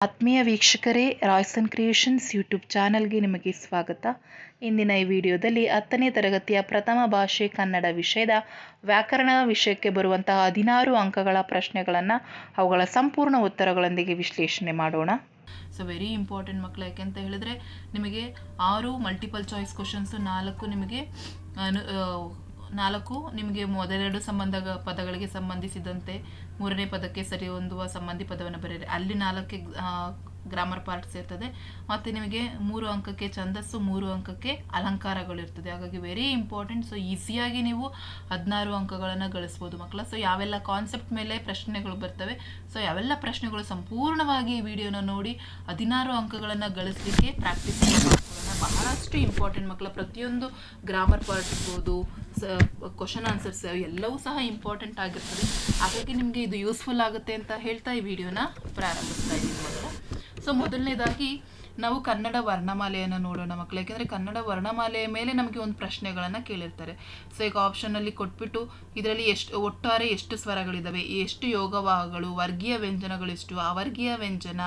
ಆತ್ಮೀಯ ವೀಕ್ಷಕರೇ Royson creations YouTube ಚಾನಲ್ಗೆ ನಿಮಗೆ ಸ್ವಾಗತ. ಇಂದಿನ ಈ ವಿಡಿಯೋದಲ್ಲಿ ಹತ್ತನೇ ತರಗತಿಯ ಪ್ರಥಮ ಭಾಷೆ ಕನ್ನಡ ವಿಷಯದ ವ್ಯಾಕರಣ ವಿಷಯಕ್ಕೆ ಬರುವಂತಹ ಹದಿನಾರು ಅಂಕಗಳ ಪ್ರಶ್ನೆಗಳನ್ನು ಅವುಗಳ ಸಂಪೂರ್ಣ ಉತ್ತರಗಳೊಂದಿಗೆ ವಿಶ್ಲೇಷಣೆ ಮಾಡೋಣ. ಸೊ ವೆರಿ ಇಂಪಾರ್ಟೆಂಟ್ ಮಕ್ಕಳು ಯಾಕೆಂತ ಹೇಳಿದ್ರೆ ನಿಮಗೆ ಆರು ಮಲ್ಟಿಪಲ್ ಚಾಯ್ಸ್ ಕ್ವಶನ್ಸ್ ನಾಲ್ಕು ನಿಮಗೆ ನಾಲ್ಕು ನಿಮಗೆ ಮೊದಲೆರಡು ಸಂಬಂಧ, ಪದಗಳಿಗೆ ಸಂಬಂಧಿಸಿದಂತೆ ಮೂರನೇ ಪದಕ್ಕೆ ಸರಿ ಹೊಂದುವ ಸಂಬಂಧಿ ಪದವನ್ನು ಬರೆಯಿರಿ. ಅಲ್ಲಿ ನಾಲ್ಕಕ್ಕೆ ಗ್ರಾಮರ್ ಪಾರ್ಟ್ಸ್ ಇರ್ತದೆ. ಮತ್ತು ನಿಮಗೆ ಮೂರು ಅಂಕಕ್ಕೆ ಛಂದಸ್ಸು, ಮೂರು ಅಂಕಕ್ಕೆ ಅಲಂಕಾರಗಳಿರ್ತದೆ ಹಾಗಾಗಿ ವೆರಿ ಇಂಪಾರ್ಟೆಂಟ್ ಸೊ ಈಸಿಯಾಗಿ ನೀವು ಹದಿನಾರು ಅಂಕಗಳನ್ನು ಗಳಿಸ್ಬೋದು ಮಕ್ಕಳ. ಸೊ ಯಾವೆಲ್ಲ ಕಾನ್ಸೆಪ್ಟ್ ಮೇಲೆ ಪ್ರಶ್ನೆಗಳು ಬರ್ತವೆ. ಸೊ ಯಾವೆಲ್ಲ ಪ್ರಶ್ನೆಗಳು ಸಂಪೂರ್ಣವಾಗಿ ಈ ವಿಡಿಯೋನ ನೋಡಿ ಹದಿನಾರು ಅಂಕಗಳನ್ನು ಗಳಿಸಲಿಕ್ಕೆ ಪ್ರಾಕ್ಟೀಸ್ ಬಹಳಷ್ಟು ಇಂಪಾರ್ಟೆಂಟ್ ಮಕ್ಕಳ. ಪ್ರತಿಯೊಂದು ಗ್ರಾಮರ್ ಪಾರ್ಟ್ ಇರ್ಬೋದು ಕ್ವಶನ್ ಆನ್ಸರ್ಸ್ ಎಲ್ಲವೂ ಸಹ ಇಂಪಾರ್ಟೆಂಟ್ ಆಗಿರ್ತದೆ. ಹಾಗಾಗಿ ನಿಮಗೆ ಇದು ಯೂಸ್ಫುಲ್ ಆಗುತ್ತೆ ಅಂತ ಹೇಳ್ತಾ ಈ ವಿಡಿಯೋನ ಪ್ರಾರಂಭಿಸ್ತಾ ಇದ್ದೀನಿ ಮಕ್ಕಳ. ಸೊ ಮೊದಲನೇದಾಗಿ ನಾವು ಕನ್ನಡ ವರ್ಣಮಾಲೆಯನ್ನು ನೋಡೋಣ ಮಕ್ಕಳು ಯಾಕೆಂದರೆ ಕನ್ನಡ ವರ್ಣಮಾಲೆಯ ಮೇಲೆ ನಮಗೆ ಒಂದು ಪ್ರಶ್ನೆಗಳನ್ನು ಕೇಳಿರ್ತಾರೆ. ಸೊ ಈಗ ಆಪ್ಷನಲ್ಲಿ ಕೊಟ್ಬಿಟ್ಟು ಇದರಲ್ಲಿ ಎಷ್ಟು, ಒಟ್ಟಾರೆ ಎಷ್ಟು ಸ್ವರಗಳಿದ್ದಾವೆ ಎಷ್ಟು ಯೋಗವಾಹಗಳು? ವರ್ಗೀಯ ವ್ಯಂಜನಗಳೆಷ್ಟು? ಅವರ್ಗೀಯ ವ್ಯಂಜನ?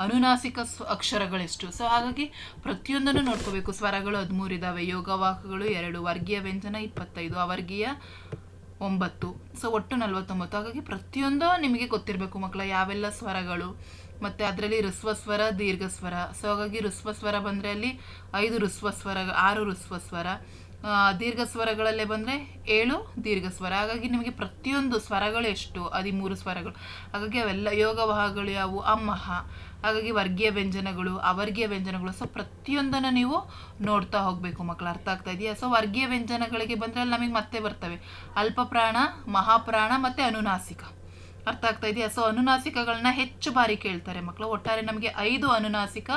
ಅನುನಾಸಿಕ ಸ್ವ ಅಕ್ಷರಗಳೆಷ್ಟು? ಸೊ ಹಾಗಾಗಿ ಪ್ರತಿಯೊಂದನ್ನು ನೋಡ್ಕೋಬೇಕು. ಸ್ವರಗಳು ಹದಿಮೂರು ಇದ್ದಾವೆ ಯೋಗವಾಹಗಳು ಎರಡು, ವರ್ಗೀಯ ವ್ಯಂಜನ ಇಪ್ಪತ್ತೈದು, ಅವರ್ಗೀಯ ಒಂಬತ್ತು. ಸೊ ಒಟ್ಟು ನಲವತ್ತೊಂಬತ್ತು. ಹಾಗಾಗಿ ಪ್ರತಿಯೊಂದು ನಿಮಗೆ ಗೊತ್ತಿರಬೇಕು ಮಕ್ಕಳ ಯಾವೆಲ್ಲ ಸ್ವರಗಳು? ಮತ್ತು ಅದರಲ್ಲಿ ಋಸ್ವ ಸ್ವರ ದೀರ್ಘ ಸ್ವರ ಸೊ ಹಾಗಾಗಿ ಋಸ್ವ ಸ್ವರ ಬಂದರೆ ಅಲ್ಲಿ ಐದು ಋಸ್ವಸ್ವರ ಆರು ಋಸ್ವ ಸ್ವರ ಆ, ದೀರ್ಘ ಸ್ವರಗಳಲ್ಲೇ ಬಂದರೆ ಏಳು ದೀರ್ಘ ಸ್ವರ ಹಾಗಾಗಿ ನಿಮಗೆ ಪ್ರತಿಯೊಂದು ಸ್ವರಗಳು ಎಷ್ಟು? ಹದಿಮೂರು ಸ್ವರಗಳು. ಹಾಗಾಗಿ ಅವೆಲ್ಲ ಯೋಗವಾಹಗಳು ಯಾವುವು? ಅಮ್ಮಹ ಹಾಗಾಗಿ ವರ್ಗೀಯ ವ್ಯಂಜನಗಳು ಅವರ್ಗೀಯ ವ್ಯಂಜನಗಳು. ಸೊ ಪ್ರತಿಯೊಂದನ್ನು ನೀವು ನೋಡ್ತಾ ಹೋಗಬೇಕು ಮಕ್ಕಳು ಅರ್ಥ ಆಗ್ತಾ ಇದೆಯಾ? ಸೊ ವರ್ಗೀಯ ವ್ಯಂಜನಗಳಿಗೆ ಬಂದರೆ ಅಲ್ಲಿ ನಮಗೆ ಮತ್ತೆ ಬರ್ತವೆ. ಅಲ್ಪಪ್ರಾಣ ಮಹಾಪ್ರಾಣ ಮತ್ತು ಅನುನಾಸಿಕ. ಅರ್ಥ ಆಗ್ತಾ ಇದೆಯಾ? ಸೊ ಅನುನಾಸಿಕಗಳನ್ನ ಹೆಚ್ಚು ಬಾರಿ ಕೇಳ್ತಾರೆ ಮಕ್ಕಳು ಒಟ್ಟಾರೆ ನಮಗೆ ಐದು ಅನುನಾಸಿಕ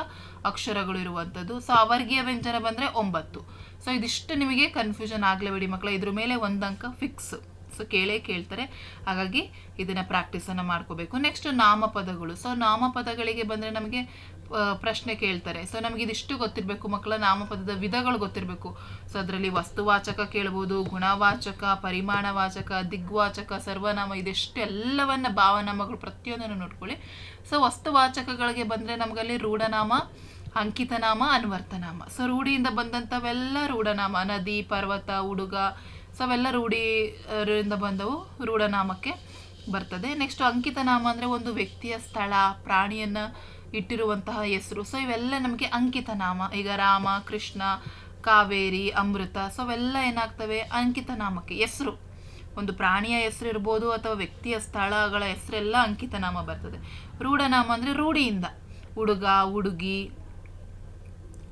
ಅಕ್ಷರಗಳು ಇರುವಂಥದ್ದು. ಸೊ ಅವರ್ಗೀಯ ವ್ಯಂಜನ ಬಂದರೆ ಒಂಬತ್ತು. ಸೊ ಇದಿಷ್ಟು ನಿಮಗೆ ಕನ್ಫ್ಯೂಷನ್ ಆಗಲೇಬೇಡಿ ಮಕ್ಕಳು ಇದ್ರ ಮೇಲೆ ಒಂದು ಅಂಕ ಫಿಕ್ಸ್ ಸೊ ಕೇಳೇ ಕೇಳ್ತಾರೆ. ಹಾಗಾಗಿ ಇದನ್ನು ಪ್ರಾಕ್ಟೀಸನ್ನು ಮಾಡ್ಕೋಬೇಕು. ನೆಕ್ಸ್ಟ್ ನಾಮಪದಗಳು. ಸೊ ನಾಮಪದಗಳಿಗೆ ಬಂದರೆ ನಮಗೆ ಪ್ರಶ್ನೆ ಕೇಳ್ತಾರೆ. ಸೊ ನಮಗೆ ಇದಿಷ್ಟು ಗೊತ್ತಿರಬೇಕು ಮಕ್ಕಳ ನಾಮಪದದ ವಿಧಗಳು ಗೊತ್ತಿರಬೇಕು. ಸೊ ಅದರಲ್ಲಿ ವಸ್ತುವಾಚಕ ಕೇಳ್ಬೋದು, ಗುಣವಾಚಕ, ಪರಿಮಾಣವಾಚಕ, ದಿಗ್ವಾಚಕ, ಸರ್ವನಾಮ ಇದೆಷ್ಟು ಎಲ್ಲವನ್ನ ಭಾವನಾಮಗಳು ಪ್ರತಿಯೊಂದನ್ನು ನೋಡ್ಕೊಳ್ಳಿ. ಸೊ ವಸ್ತುವಾಚಕಗಳಿಗೆ ಬಂದರೆ ನಮಗಲ್ಲಿ ರೂಢನಾಮ, ಅಂಕಿತನಾಮ, ಅನ್ವರ್ತನಾಮ. ಸೊ ರೂಢಿಯಿಂದ ಬಂದಂಥವೆಲ್ಲ ರೂಢನಾಮ. ನದಿ, ಪರ್ವತ ಹುಡುಗ ಸೊ ಅವೆಲ್ಲ ರೂಢಿಯಿಂದ ಬಂದವು ರೂಢನಾಮಕ್ಕೆ ಬರ್ತದೆ. ನೆಕ್ಸ್ಟ್ ಅಂಕಿತನಾಮ ಅಂದರೆ ಒಂದು ವ್ಯಕ್ತಿಯ ಸ್ಥಳ, ಪ್ರಾಣಿಯನ್ನು ಇಟ್ಟಿರುವಂತಹ ಹೆಸರು. ಸೊ ಇವೆಲ್ಲ ನಮಗೆ ಅಂಕಿತನಾಮ ಈಗ ರಾಮ, ಕೃಷ್ಣ, ಕಾವೇರಿ, ಅಮೃತ ಸೊ ಅವೆಲ್ಲ ಏನಾಗ್ತವೆ? ಅಂಕಿತನಾಮಕ್ಕೆ ಹೆಸರು. ಒಂದು ಪ್ರಾಣಿಯ ಹೆಸರು ಇರ್ಬೋದು ಅಥವಾ ವ್ಯಕ್ತಿಯ ಸ್ಥಳಗಳ ಹೆಸರೆಲ್ಲ ಅಂಕಿತನಾಮ ಬರ್ತದೆ. ರೂಢನಾಮ ಅಂದರೆ ರೂಢಿಯಿಂದ. ಹುಡುಗ ಹುಡುಗಿ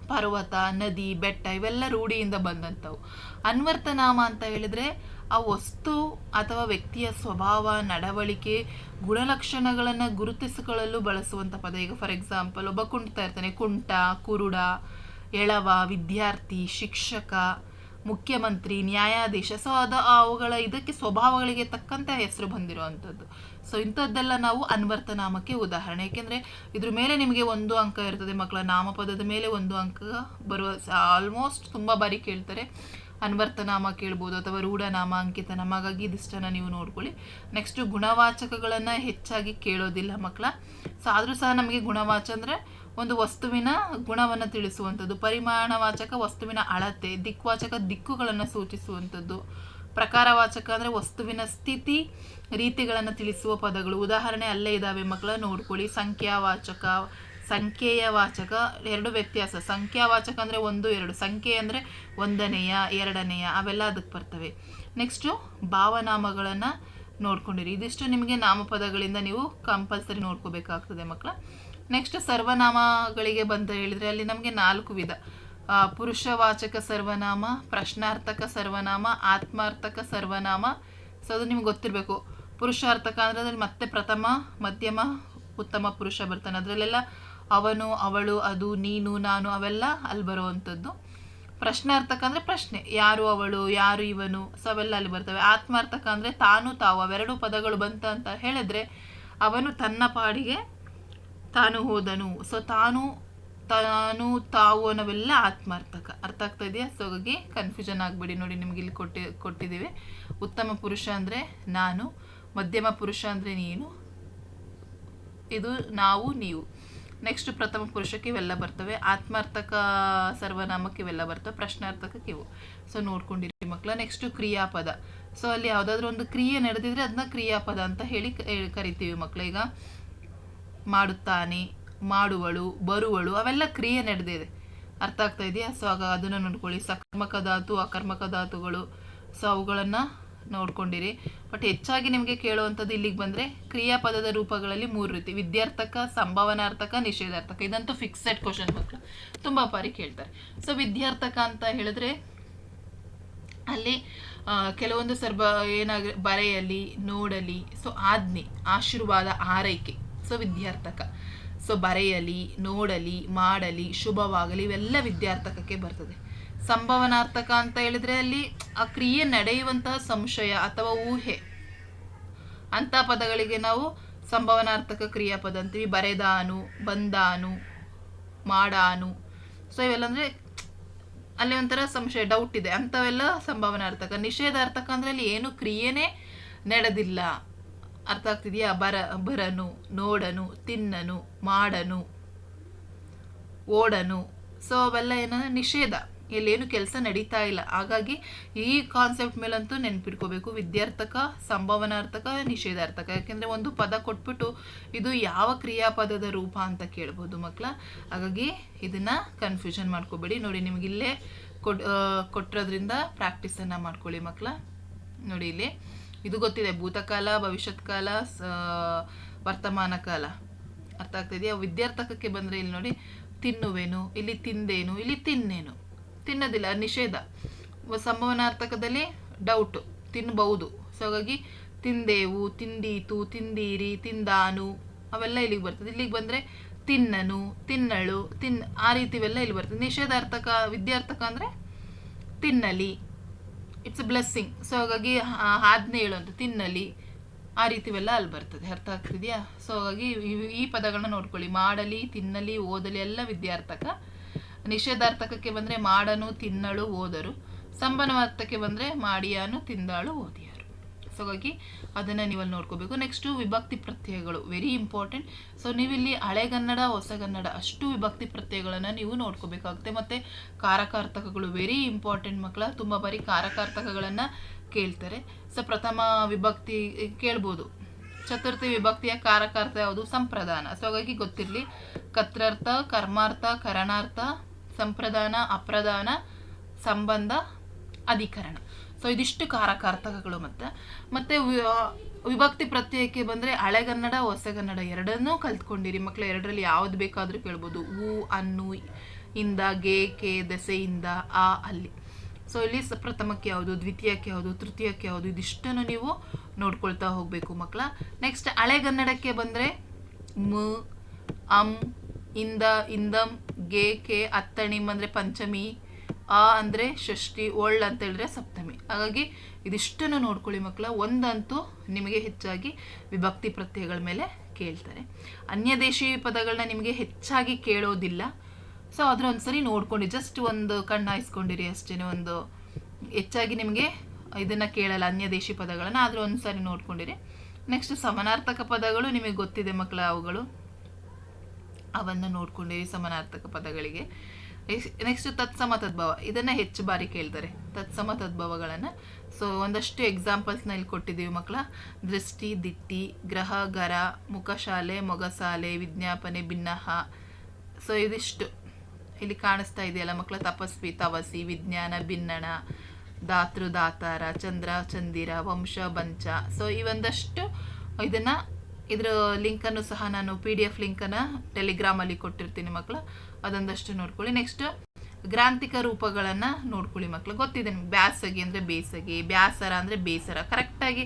ಪರ್ವತ, ನದಿ, ಬೆಟ್ಟ ಇವೆಲ್ಲ ರೂಢಿಯಿಂದ ಬಂದಂಥವು. ಅನ್ವರ್ತನಾಮ ಅಂತ ಹೇಳಿದರೆ ಆ ವಸ್ತು ಅಥವಾ ವ್ಯಕ್ತಿಯ ಸ್ವಭಾವ, ನಡವಳಿಕೆ ಗುಣಲಕ್ಷಣಗಳನ್ನು ಗುರುತಿಸಿಕೊಳ್ಳಲು ಬಳಸುವಂಥ ಪದ. ಈಗ ಫಾರ್ ಎಕ್ಸಾಂಪಲ್ ಒಬ್ಬ ಕುಂಟ್ತಾ ಇರ್ತಾನೆ. ಕುಂಟ, ಕುರುಡ, ಎಳವ, ವಿದ್ಯಾರ್ಥಿ, ಶಿಕ್ಷಕ, ಮುಖ್ಯಮಂತ್ರಿ, ನ್ಯಾಯಾಧೀಶ. ಸೊ ಅದು ಅವುಗಳ ಇದಕ್ಕೆ ಸ್ವಭಾವಗಳಿಗೆ ತಕ್ಕಂತೆ ಹೆಸರು ಬಂದಿರುವಂಥದ್ದು ಸೊ ಇಂಥದ್ದೆಲ್ಲ ನಾವು ಅನ್ವರ್ತನಾಮಕ್ಕೆ ಉದಾಹರಣೆ. ಏಕೆಂದರೆ ಇದ್ರ ಮೇಲೆ ನಿಮಗೆ ಒಂದು ಅಂಕ ಇರ್ತದೆ ಮಕ್ಕಳ ನಾಮಪದದ ಮೇಲೆ ಒಂದು ಅಂಕ ಬರುವ ಆಲ್ಮೋಸ್ಟ್ ತುಂಬ ಬಾರಿ ಕೇಳ್ತಾರೆ. ಅನ್ವರ್ತನಾಮ ಕೇಳ್ಬೋದು ಅಥವಾ ರೂಢನಾಮ ಅಂಕಿತನಾಮ. ಹಾಗಾಗಿ ಇದಿಷ್ಟನ್ನು ನೀವು ನೋಡ್ಕೊಳ್ಳಿ. ನೆಕ್ಸ್ಟು ಗುಣವಾಚಕಗಳನ್ನು ಹೆಚ್ಚಾಗಿ ಕೇಳೋದಿಲ್ಲ ಮಕ್ಕಳ ಸೊ ಆದರೂ ಸಹ ನಮಗೆ ಗುಣವಾಚ ಅಂದರೆ ಒಂದು ವಸ್ತುವಿನ ಗುಣವನ್ನು ತಿಳಿಸುವಂಥದ್ದು. ಪರಿಮಾಣವಾಚಕ ವಸ್ತುವಿನ ಅಳತೆ, ದಿಕ್ವಾಚಕ ದಿಕ್ಕುಗಳನ್ನು ಸೂಚಿಸುವಂಥದ್ದು. ಪ್ರಕಾರವಾಚಕ ಅಂದರೆ ವಸ್ತುವಿನ ಸ್ಥಿತಿ, ರೀತಿಗಳನ್ನು ತಿಳಿಸುವ ಪದಗಳು. ಉದಾಹರಣೆ ಅಲ್ಲೇ ಇದ್ದಾವೆ ಮಕ್ಕಳ ನೋಡ್ಕೊಳ್ಳಿ. ಸಂಖ್ಯಾವಾಚಕ ಸಂಖ್ಯೆಯ ವಾಚಕ ಎರಡು ವ್ಯತ್ಯಾಸ. ಸಂಖ್ಯಾವಾಚಕ ಅಂದರೆ ಒಂದು, ಎರಡು. ಸಂಖ್ಯೆ ಅಂದರೆ ಒಂದನೆಯ, ಎರಡನೆಯ. ಅವೆಲ್ಲ ಅದಕ್ಕೆ ಬರ್ತವೆ. ನೆಕ್ಸ್ಟು ಭಾವನಾಮಗಳನ್ನು ನೋಡ್ಕೊಂಡಿರಿ. ಇದಿಷ್ಟು ನಿಮಗೆ ನಾಮಪದಗಳಿಂದ ನೀವು ಕಂಪಲ್ಸರಿ ನೋಡ್ಕೋಬೇಕಾಗ್ತದೆ ಮಕ್ಕಳ. ನೆಕ್ಸ್ಟ್ ಸರ್ವನಾಮಗಳಿಗೆ ಬಂತ ಹೇಳಿದರೆ ಅಲ್ಲಿ ನಮಗೆ ನಾಲ್ಕು ವಿಧ. ಪುರುಷವಾಚಕ ಸರ್ವನಾಮ, ಪ್ರಶ್ನಾರ್ಥಕ ಸರ್ವನಾಮ, ಆತ್ಮಾರ್ಥಕ ಸರ್ವನಾಮ. ಸೊ ಅದು ನಿಮ್ಗೆ ಗೊತ್ತಿರಬೇಕು. ಪುರುಷಾರ್ಥಕ ಅಂದರೆ ಅದ್ರಲ್ಲಿ ಮತ್ತೆ ಪ್ರಥಮ, ಮಧ್ಯಮ, ಉತ್ತಮ ಪುರುಷ ಬರ್ತಾನೆ. ಅದರಲ್ಲೆಲ್ಲ ಅವನು, ಅವಳು, ಅದು, ನೀನು, ನಾನು ಅವೆಲ್ಲ ಅಲ್ಲಿ ಬರುವಂಥದ್ದು. ಪ್ರಶ್ನಾರ್ಥಕ ಅಂದರೆ ಪ್ರಶ್ನೆ. ಯಾರು ಅವಳು, ಯಾರು ಇವನು? ಸೊ ಅವೆಲ್ಲ ಅಲ್ಲಿ ಬರ್ತವೆ. ಆತ್ಮಾರ್ಥಕ ಅಂದರೆ ತಾನು ತಾವು. ಅವೆರಡೂ ಪದಗಳು ಬಂತ ಅಂತ ಹೇಳಿದ್ರೆ ಅವನು ತನ್ನ ಪಾಡಿಗೆ ತಾನು ಹೋದನು. ಸೊ ತಾನು ತಾನು ತಾವು ಅನ್ನೋವೆಲ್ಲ ಆತ್ಮಾರ್ಥಕ. ಅರ್ಥ ಆಗ್ತಾ ಇದೆಯಾ? ಸೊ ಹಾಗಾಗಿ ಕನ್ಫ್ಯೂಷನ್ ಆಗಬೇಡಿ ನೋಡಿ ನಿಮ್ಗೆ ಇಲ್ಲಿ ಕೊಟ್ಟಿ, ಕೊಟ್ಟಿದ್ದೀವಿ. ಉತ್ತಮ ಪುರುಷ ಅಂದರೆ ನಾನು, ಮಧ್ಯಮ ಪುರುಷ ಅಂದರೆ ನೀನು. ಇದು ನಾವು, ನೀವು. ನೆಕ್ಸ್ಟ್ ಪ್ರಥಮ ಪುರುಷಕ್ಕೆ ಇವೆಲ್ಲ ಬರ್ತವೆ. ಆತ್ಮಾರ್ಥಕ, ಸರ್ವನಾಮಕ್ಕೆ ಇವೆಲ್ಲ ಬರ್ತವೆ. ಪ್ರಶ್ನಾರ್ಥಕಕ್ಕೆ ಇವು ಸೊ ನೋಡ್ಕೊಂಡಿರಿ ಮಕ್ಕಳ ನೆಕ್ಸ್ಟ್ ಕ್ರಿಯಾಪದ. ಸೊ ಅಲ್ಲಿ ಯಾವುದಾದ್ರೂ ಒಂದು ಕ್ರಿಯೆ ನಡೆದಿದ್ರೆ ಅದನ್ನ ಕ್ರಿಯಾಪದ ಅಂತ ಹೇಳಿ ಕರಿತೀವಿ ಮಕ್ಕಳ ಈಗ ಮಾಡುತ್ತಾನೆ, ಮಾಡುವಳು, ಬರುವಳು, ಅವೆಲ್ಲ ಕ್ರಿಯೆ ನಡೆದಿದೆ. ಅರ್ಥ ಆಗ್ತಾ ಇದೆಯಾ? ಸೊ ಆಗ ಅದನ್ನು ನೋಡ್ಕೊಳ್ಳಿ. ಸಕರ್ಮಕ ಧಾತು ಅಕರ್ಮಕ ಧಾತುಗಳು ಸೊ ಅವುಗಳನ್ನು ನೋಡ್ಕೊಂಡಿರಿ. ಬಟ್ ಹೆಚ್ಚಾಗಿ ನಿಮಗೆ ಕೇಳುವಂಥದ್ದು ಇಲ್ಲಿಗೆ ಬಂದರೆ ಕ್ರಿಯಾಪದದ ರೂಪಗಳಲ್ಲಿ ಮೂರು ರೀತಿ, ವಿದ್ಯಾರ್ಥಕ, ಸಂಭಾವನಾರ್ಥಕ, ನಿಷೇಧಾರ್ಥಕ. ಇದಂತೂ ಫಿಕ್ಸೆಡ್ ಕ್ವಶನ್ ಮಕ್ಕಳು ತುಂಬ ಬಾರಿ ಕೇಳ್ತಾರೆ. ಸೊ ವಿದ್ಯಾರ್ಥಕ ಅಂತ ಹೇಳಿದ್ರೆ ಅಲ್ಲಿ ಕೆಲವೊಂದು ಸರ್ಬ ಏನಾಗ, ಬರೆಯಲಿ, ನೋಡಲಿ ಸೊ ಆಜ್ಞೆ, ಆಶೀರ್ವಾದ, ಆರೈಕೆ. ಸೊ ವಿದ್ಯಾರ್ಥಕ. ಸೊ ಬರೆಯಲಿ, ನೋಡಲಿ, ಮಾಡಲಿ, ಶುಭವಾಗಲಿ, ಇವೆಲ್ಲ ವಿದ್ಯಾರ್ಥಕಕ್ಕೆ ಬರ್ತದೆ. ಸಂಭವನಾರ್ಥಕ ಅಂತ ಹೇಳಿದ್ರೆ ಅಲ್ಲಿ ಆ ಕ್ರಿಯೆ ನಡೆಯುವಂತಹ ಸಂಶಯ ಅಥವಾ ಊಹೆ. ಅಂತ ಪದಗಳಿಗೆ ನಾವು ಸಂಭವನಾರ್ಥಕ ಕ್ರಿಯಾಪದ ಅಂತೀವಿ. ಬರೆದಾನು, ಬಂದಾನು, ಮಾಡಾನು. ಸೊ ಇವೆಲ್ಲ ಅಂದ್ರೆ ಅಲ್ಲಿ ಒಂಥರ ಸಂಶಯ ಡೌಟ್ ಇದೆ. ಅಂಥವೆಲ್ಲ ಸಂಭವನಾರ್ಥಕ. ನಿಷೇಧಾರ್ಥಕ ಅಂದ್ರೆ ಅಲ್ಲಿ ಏನು ಕ್ರಿಯೆನೇ ನಡೆದಿಲ್ಲ. ಅರ್ಥ ಆಗ್ತಿದೆಯಾ? ಬರ, ಬರನು, ನೋಡನು, ತಿನ್ನನು, ಮಾಡನು, ಓಡನು. ಸೊ ಅವೆಲ್ಲ ಏನಂದ್ರೆ ನಿಷೇಧ. ಇಲ್ಲೇನು ಕೆಲಸ ನಡೀತಾ ಇಲ್ಲ. ಹಾಗಾಗಿ ಈ ಕಾನ್ಸೆಪ್ಟ್ ಮೇಲಂತೂ ನೆನ್ಪಿಟ್ಕೋಬೇಕು. ವಿದ್ಯಾರ್ಥಕ, ಸಂಭವನಾರ್ಥಕ, ನಿಷೇಧಾರ್ಥಕ. ಯಾಕೆಂದ್ರೆ ಒಂದು ಪದ ಕೊಟ್ಬಿಟ್ಟು ಇದು ಯಾವ ಕ್ರಿಯಾಪದದ ರೂಪ ಅಂತ ಕೇಳ್ಬೋದು ಮಕ್ಕಳ ಹಾಗಾಗಿ ಇದನ್ನ ಕನ್ಫ್ಯೂಷನ್ ಮಾಡ್ಕೋಬೇಡಿ. ನೋಡಿ, ನಿಮ್ಗೆ ಇಲ್ಲೇ ಕೊಟ್ಟಿರೋದ್ರಿಂದ ಕೊಟ್ಟಿರೋದ್ರಿಂದ ಪ್ರಾಕ್ಟೀಸನ್ನು ಮಾಡ್ಕೊಳ್ಳಿ ಮಕ್ಕಳ ನೋಡಿ ಇಲ್ಲಿ. ಇದು ಗೊತ್ತಿದೆ, ಭೂತಕಾಲ, ಭವಿಷ್ಯತ್ ಕಾಲ ವರ್ತಮಾನ ಕಾಲ. ಅರ್ಥ ಆಗ್ತಿದೆಯಾ ವಿದ್ಯಾರ್ಥಕಕ್ಕೆ ಬಂದರೆ ಇಲ್ಲಿ ನೋಡಿ, ತಿನ್ನುವೇನು, ಇಲ್ಲಿ ತಿಂದೇನು, ಇಲ್ಲಿ ತಿನ್ನೇನು. ತಿನ್ನೋದಿಲ್ಲ, ನಿಷೇಧ. ಸಂಭವನಾರ್ಥಕದಲ್ಲಿ ಡೌಟ್ ತಿನ್ನಬಹುದು ಸೊ ಹಾಗಾಗಿ ತಿಂದೇವು, ತಿಂದೀತು, ತಿಂದೀರಿ, ತಿಂದಾನು, ಅವೆಲ್ಲ ಇಲ್ಲಿಗೆ ಬರ್ತದೆ. ಇಲ್ಲಿಗೆ ಬಂದರೆ ತಿನ್ನನು, ತಿನ್ನಳು, ತಿನ್, ಆ ರೀತಿವೆಲ್ಲ ಇಲ್ಲಿ ಬರ್ತದೆ. ನಿಷೇಧಾರ್ಥಕ, ವಿದ್ಯಾರ್ಥಕ ಅಂದರೆ ತಿನ್ನಲಿ. ಇಟ್ಸ್ ಬ್ಲೆಸ್ಸಿಂಗ್ ಸೊ ಹಾಗಾಗಿ ಆಜ್ಞೆ ಹೇಳುವಂಥ ತಿನ್ನಲಿ. ಆ ರೀತಿವೆಲ್ಲ ಅಲ್ಲಿ ಬರ್ತದೆ. ಅರ್ಥ ಆಗ್ತಿದೆಯಾ? ಸೊ ಹಾಗಾಗಿ ಈ ಪದಗಳನ್ನ ನೋಡ್ಕೊಳ್ಳಿ. ಮಾಡಲಿ, ತಿನ್ನಲಿ, ಓದಲಿ, ಎಲ್ಲ ವಿದ್ಯಾರ್ಥಕ ನಿಷೇಧಾರ್ಥಕಕ್ಕೆ ಬಂದರೆ ಮಾಡನು, ತಿನ್ನಳು, ಓದರು. ಸಂಬನವಾರ್ಥಕ್ಕೆ ಬಂದರೆ ಮಾಡಿಯಾನು, ತಿಂದಾಳು, ಓದಿಯಾರು. ಸೊ ಹಾಗಾಗಿ ಅದನ್ನು ನೀವಲ್ಲಿ ನೋಡ್ಕೋಬೇಕು. ನೆಕ್ಸ್ಟು ವಿಭಕ್ತಿ ಪ್ರತ್ಯಯಗಳು. ವೆರಿ ಇಂಪಾರ್ಟೆಂಟ್ ಸೊ ನೀವಿಲ್ಲಿ ಹಳೆಗನ್ನಡ ಹೊಸಗನ್ನಡ ಅಷ್ಟು ವಿಭಕ್ತಿ ಪ್ರತ್ಯಯಗಳನ್ನು ನೀವು ನೋಡ್ಕೋಬೇಕಾಗುತ್ತೆ. ಮತ್ತು ಕಾರಕಾರ್ಥಕಗಳು ವೆರಿ ಇಂಪಾರ್ಟೆಂಟ್ ಮಕ್ಕಳ. ತುಂಬ ಬಾರಿ ಕಾರಕಾರ್ಥಕಗಳನ್ನು ಕೇಳ್ತಾರೆ. ಸೊ ಪ್ರಥಮ ವಿಭಕ್ತಿ ಕೇಳ್ಬೋದು. ಚತುರ್ಥಿ ವಿಭಕ್ತಿಯ ಕಾರಕಾರ್ಥ ಯಾವುದು? ಸಂಪ್ರದಾನ. ಸೊ ಹಾಗಾಗಿ ಗೊತ್ತಿರಲಿ. ಕತ್ರಾರ್ಥ, ಕರ್ಮಾರ್ಥ, ಕರಣಾರ್ಥ ಸಂಪ್ರದಾನ, ಅಪ್ರದಾನ, ಸಂಬಂಧ, ಅಧಿಕರಣ. ಸೊ ಇದಿಷ್ಟು ಕಾರಕಾರ್ಥಕಗಳು ಮತ್ತೆ. ಮತ್ತೆ ವಿಭಕ್ತಿ ಪ್ರತ್ಯಯಕ್ಕೆ ಬಂದರೆ ಹಳೆಗನ್ನಡ ಹೊಸಗನ್ನಡ ಎರಡನ್ನೂ ಕಲ್ತ್ಕೊಂಡಿರಿ. ಮಕ್ಕಳು ಎರಡರಲ್ಲಿ ಯಾವ್ದು ಬೇಕಾದರೂ ಕೇಳ್ಬೋದು. ಊ, ಅನ್ನು, ಇಂದ, ಗೆ, ಕೆ, ದೆಸೆಯಿಂದ, ಆ, ಅಲ್ಲಿ. ಸೊ ಇಲ್ಲಿ ಪ್ರಥಮಕ್ಕೆ ಯಾವುದು, ದ್ವಿತೀಯಕ್ಕೆ ಯಾವುದು, ತೃತೀಯಕ್ಕೆ ಯಾವುದು, ಇದಿಷ್ಟನ್ನು ನೀವು ನೋಡ್ಕೊಳ್ತಾ ಹೋಗಬೇಕು ಮಕ್ಕಳ ನೆಕ್ಸ್ಟ್ ಹಳೆಗನ್ನಡಕ್ಕೆ ಬಂದರೆ ಮ, ಅಂ ಇಂದ ಇಂದಂ ಗೆ ಕೆ ಅತ್ತಣಿಮ್ ಅಂದರೆ ಪಂಚಮಿ, ಆ ಅಂದರೆ ಷಷ್ಠಿ ಒಳ್ ಅಂತ ಹೇಳಿದ್ರೆ ಸಪ್ತಮಿ. ಹಾಗಾಗಿ ಇದಿಷ್ಟನ್ನು ನೋಡ್ಕೊಳ್ಳಿ ಮಕ್ಕಳ, ಒಂದಂತೂ ನಿಮಗೆ ಹೆಚ್ಚಾಗಿ ವಿಭಕ್ತಿ ಪ್ರತ್ಯಯಗಳ ಮೇಲೆ ಕೇಳ್ತಾರೆ. ಅನ್ಯದೇಶಿ ಪದಗಳನ್ನ ನಿಮಗೆ ಹೆಚ್ಚಾಗಿ ಕೇಳೋದಿಲ್ಲ. ಸೊ ಅದ್ರ ಒಂದ್ಸರಿ ನೋಡ್ಕೊಂಡು ಜಸ್ಟ್ ಒಂದು ಕಣ್ಣು ಹಾಯಿಸ್ಕೊಂಡಿರಿ ಅಷ್ಟೇ, ಒಂದು ಹೆಚ್ಚಾಗಿ ನಿಮಗೆ ಇದನ್ನು ಕೇಳಲ್ಲ, ಅನ್ಯದೇಶಿ ಪದಗಳನ್ನು, ಆದರೂ ಒಂದ್ಸರಿ ನೋಡ್ಕೊಂಡಿರಿ. ನೆಕ್ಸ್ಟ್ ಸಮಾನಾರ್ಥಕ ಪದಗಳು ನಿಮಗೆ ಗೊತ್ತಿದೆ ಮಕ್ಕಳ ಅವುಗಳು. ಅವನ್ನು ನೋಡ್ಕೊಂಡಿರಿ ಸಮಾನಾರ್ಥಕ ಪದಗಳಿಗೆ. ನೆಕ್ಸ್ಟ್ ತತ್ಸಮ ತದ್ಭವ. ಇದನ್ನ ಹೆಚ್ಚು ಬಾರಿ ಕೇಳ್ತಾರೆ. ತತ್ಸಮ ತದ್ಭವಗಳನ್ನ. ಸೊ ಒಂದಷ್ಟು ಎಕ್ಸಾಂಪಲ್ಸ್ನ ಇಲ್ಲಿ ಕೊಟ್ಟಿದ್ದೀವಿ ಮಕ್ಕಳ ದೃಷ್ಟಿ, ದಿಟ್ಟಿ, ಗ್ರಹ, ಗರ, ಮುಖಶಾಲೆ, ಮೊಗಸಾಲೆ, ವಿಜ್ಞಾಪನೆ, ಭಿನ್ನಹ. ಸೊ ಇದಿಷ್ಟು. ಇಲ್ಲಿ ಕಾಣಿಸ್ತಾ ಇದೆಯಲ್ಲ ಮಕ್ಕಳ ತಪಸ್ವಿ, ತವಸಿ, ವಿಜ್ಞಾನ, ಭಿನ್ನಣ ದಾತೃ ದಾತಾರ, ಚಂದ್ರ, ಚಂದಿರ, ವಂಶ, ಬಂಚ. ಸೊ ಒಂದಷ್ಟು ಇದನ್ನ ಇದ್ರ ಲಿಂಕನ್ನು ಸಹ ನಾನು ಪಿ ಡಿ ಎಫ್ ಲಿಂಕನ್ನು ಟೆಲಿಗ್ರಾಮಲ್ಲಿ ಕೊಟ್ಟಿರ್ತೀನಿ ಮಕ್ಕಳು ಅದೊಂದಷ್ಟು ನೋಡ್ಕೊಳ್ಳಿ. ನೆಕ್ಸ್ಟ್ ಗ್ರಾಂಥಿಕ ರೂಪಗಳನ್ನು ನೋಡ್ಕೊಳ್ಳಿ ಮಕ್ಕಳು ಗೊತ್ತಿದೆ ನಿಮ್ಗೆ ಬ್ಯಾಸಗಿ ಅಂದರೆ ಬೇಸಗೆ, ಬ್ಯಾಸರ ಅಂದರೆ ಬೇಸರ. ಕರೆಕ್ಟಾಗಿ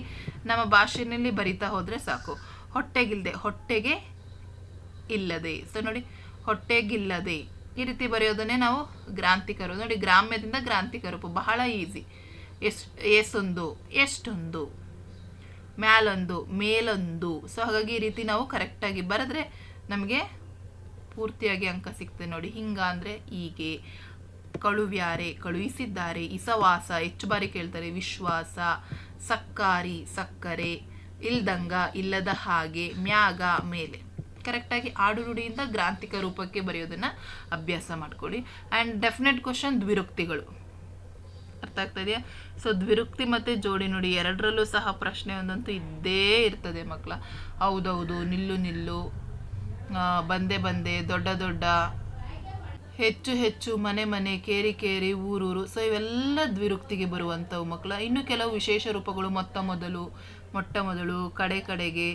ನಮ್ಮ ಭಾಷೆಯಲ್ಲಿ ಬರಿತಾ ಹೋದರೆ ಸಾಕು. ಹೊಟ್ಟೆಗಿಲ್ದೆ, ಹೊಟ್ಟೆಗೆ ಇಲ್ಲದೆ. ಸೊ ನೋಡಿ, ಹೊಟ್ಟೆಗಿಲ್ಲದೆ. ಈ ರೀತಿ ಬರೆಯೋದನ್ನೇ ನಾವು ಗ್ರಾಂಥಿಕ ನೋಡಿ, ಗ್ರಾಮ್ಯದಿಂದ ಗ್ರಾಂಥಿಕ ರೂಪ. ಬಹಳ ಈಸಿ ಎಷ್ಟು ಎಸೊಂದು ಎಷ್ಟೊಂದು. ಮ್ಯಾಲೊಂದು, ಮೇಲೊಂದು. ಸೊ ಹಾಗಾಗಿ ಈ ರೀತಿ ನಾವು ಕರೆಕ್ಟಾಗಿ ಬರೆದ್ರೆ ನಮಗೆ ಪೂರ್ತಿಯಾಗಿ ಅಂಕ ಸಿಗ್ತದೆ ನೋಡಿ. ಹಿಂಗ ಅಂದರೆ ಹೀಗೆ. ಕಳುವ್ಯಾರೆ, ಕಳುಹಿಸಿದ್ದಾರೆ. ಇಸವಾಸ, ಹೆಚ್ಚು ಬಾರಿ ಕೇಳ್ತಾರೆ. ವಿಶ್ವಾಸ, ಸಕ್ಕಾರಿ, ಸಕ್ಕರೆ. ಇಲ್ದಂಗ, ಇಲ್ಲದ ಹಾಗೆ. ಮ್ಯಾಗ, ಮೇಲೆ. ಕರೆಕ್ಟಾಗಿ ಆಡು ನುಡಿಯಿಂದ ಗ್ರಾಂಥಿಕ ರೂಪಕ್ಕೆ ಬರೆಯೋದನ್ನು ಅಭ್ಯಾಸ ಮಾಡ್ಕೊಳ್ಳಿ. ಆ್ಯಂಡ್ ಡೆಫಿನೆಟ್ ಕ್ವಶನ್ ದ್ವಿರುಕ್ತಿಗಳು. ಆಗ್ತಾ ಇದೆಯಾ ಸೊ ದ್ವಿರುಕ್ತಿ ಮತ್ತು ಜೋಡಿ ನುಡಿ, ಎರಡರಲ್ಲೂ ಸಹ ಪ್ರಶ್ನೆ ಒಂದಂತೂ ಇದ್ದೇ ಇರ್ತದೆ ಮಕ್ಕಳ ಹೌದೌದು, ನಿಲ್ಲು ನಿಲ್ಲು ಬಂದೆ ಬಂದೆ, ದೊಡ್ಡ ದೊಡ್ಡ, ಹೆಚ್ಚು ಹೆಚ್ಚು, ಮನೆ ಮನೆ, ಕೇರಿ ಕೇರಿ, ಊರೂರು. ಸೊ ಇವೆಲ್ಲ ದ್ವಿರುಕ್ತಿಗೆ ಬರುವಂಥವು ಮಕ್ಕಳ ಇನ್ನು ಕೆಲವು ವಿಶೇಷ ರೂಪಗಳು, ಮೊತ್ತ ಮೊದಲು, ಮೊಟ್ಟ ಮೊದಲು, ಕಡೆ ಕಡೆಗೆ,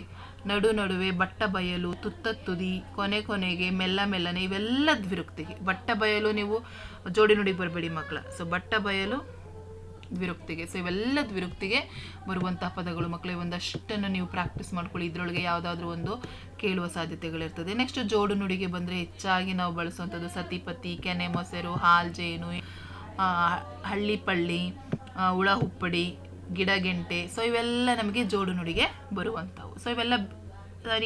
ನಡು ನಡುವೆ, ಬಟ್ಟ ಬಯಲು, ತುತ್ತ ತುದಿ, ಕೊನೆ ಕೊನೆಗೆ, ಮೆಲ್ಲ ಮೆಲ್ಲನೆ, ಇವೆಲ್ಲ ದ್ವಿರುಕ್ತಿಗೆ. ಬಟ್ಟ ಬಯಲು ನೀವು ಜೋಡಿ ನುಡಿ ಬರಬೇಡಿ ಮಕ್ಕಳ ಸೊ ಬಟ್ಟ ಬಯಲು ದ್ವಿರುಕ್ತಿಗೆ ಸೊ ಇವೆಲ್ಲ ದ್ವಿರುಕ್ತಿಗೆ ಬರುವಂತಹ ಪದಗಳು ಮಕ್ಕಳೇ, ಒಂದಷ್ಟನ್ನು ನೀವು ಪ್ರಾಕ್ಟೀಸ್ ಮಾಡ್ಕೊಳ್ಳಿ. ಇದರೊಳಗೆ ಯಾವುದಾದ್ರೂ ಒಂದು ಕೇಳುವ ಸಾಧ್ಯತೆಗಳಿರ್ತದೆ. ನೆಕ್ಸ್ಟ್ ಜೋಡು ನುಡಿಗೆ ಬಂದರೆ ಹೆಚ್ಚಾಗಿ ನಾವು ಬಳಸುವಂಥದ್ದು ಸತಿಪತಿ, ಕೆನೆ, ಮೊಸರು, ಹಾಲ್, ಜೇನು ಹಳ್ಳಿ ಪಳ್ಳಿ ಹುಳ, ಹುಪ್ಪಡಿ ಗಿಡಗೆಂಟೆ ಸೊ ಇವೆಲ್ಲ ನಮಗೆ ಜೋಡು ನುಡಿಗೆ ಬರುವಂಥವು. ಸೊ ಇವೆಲ್ಲ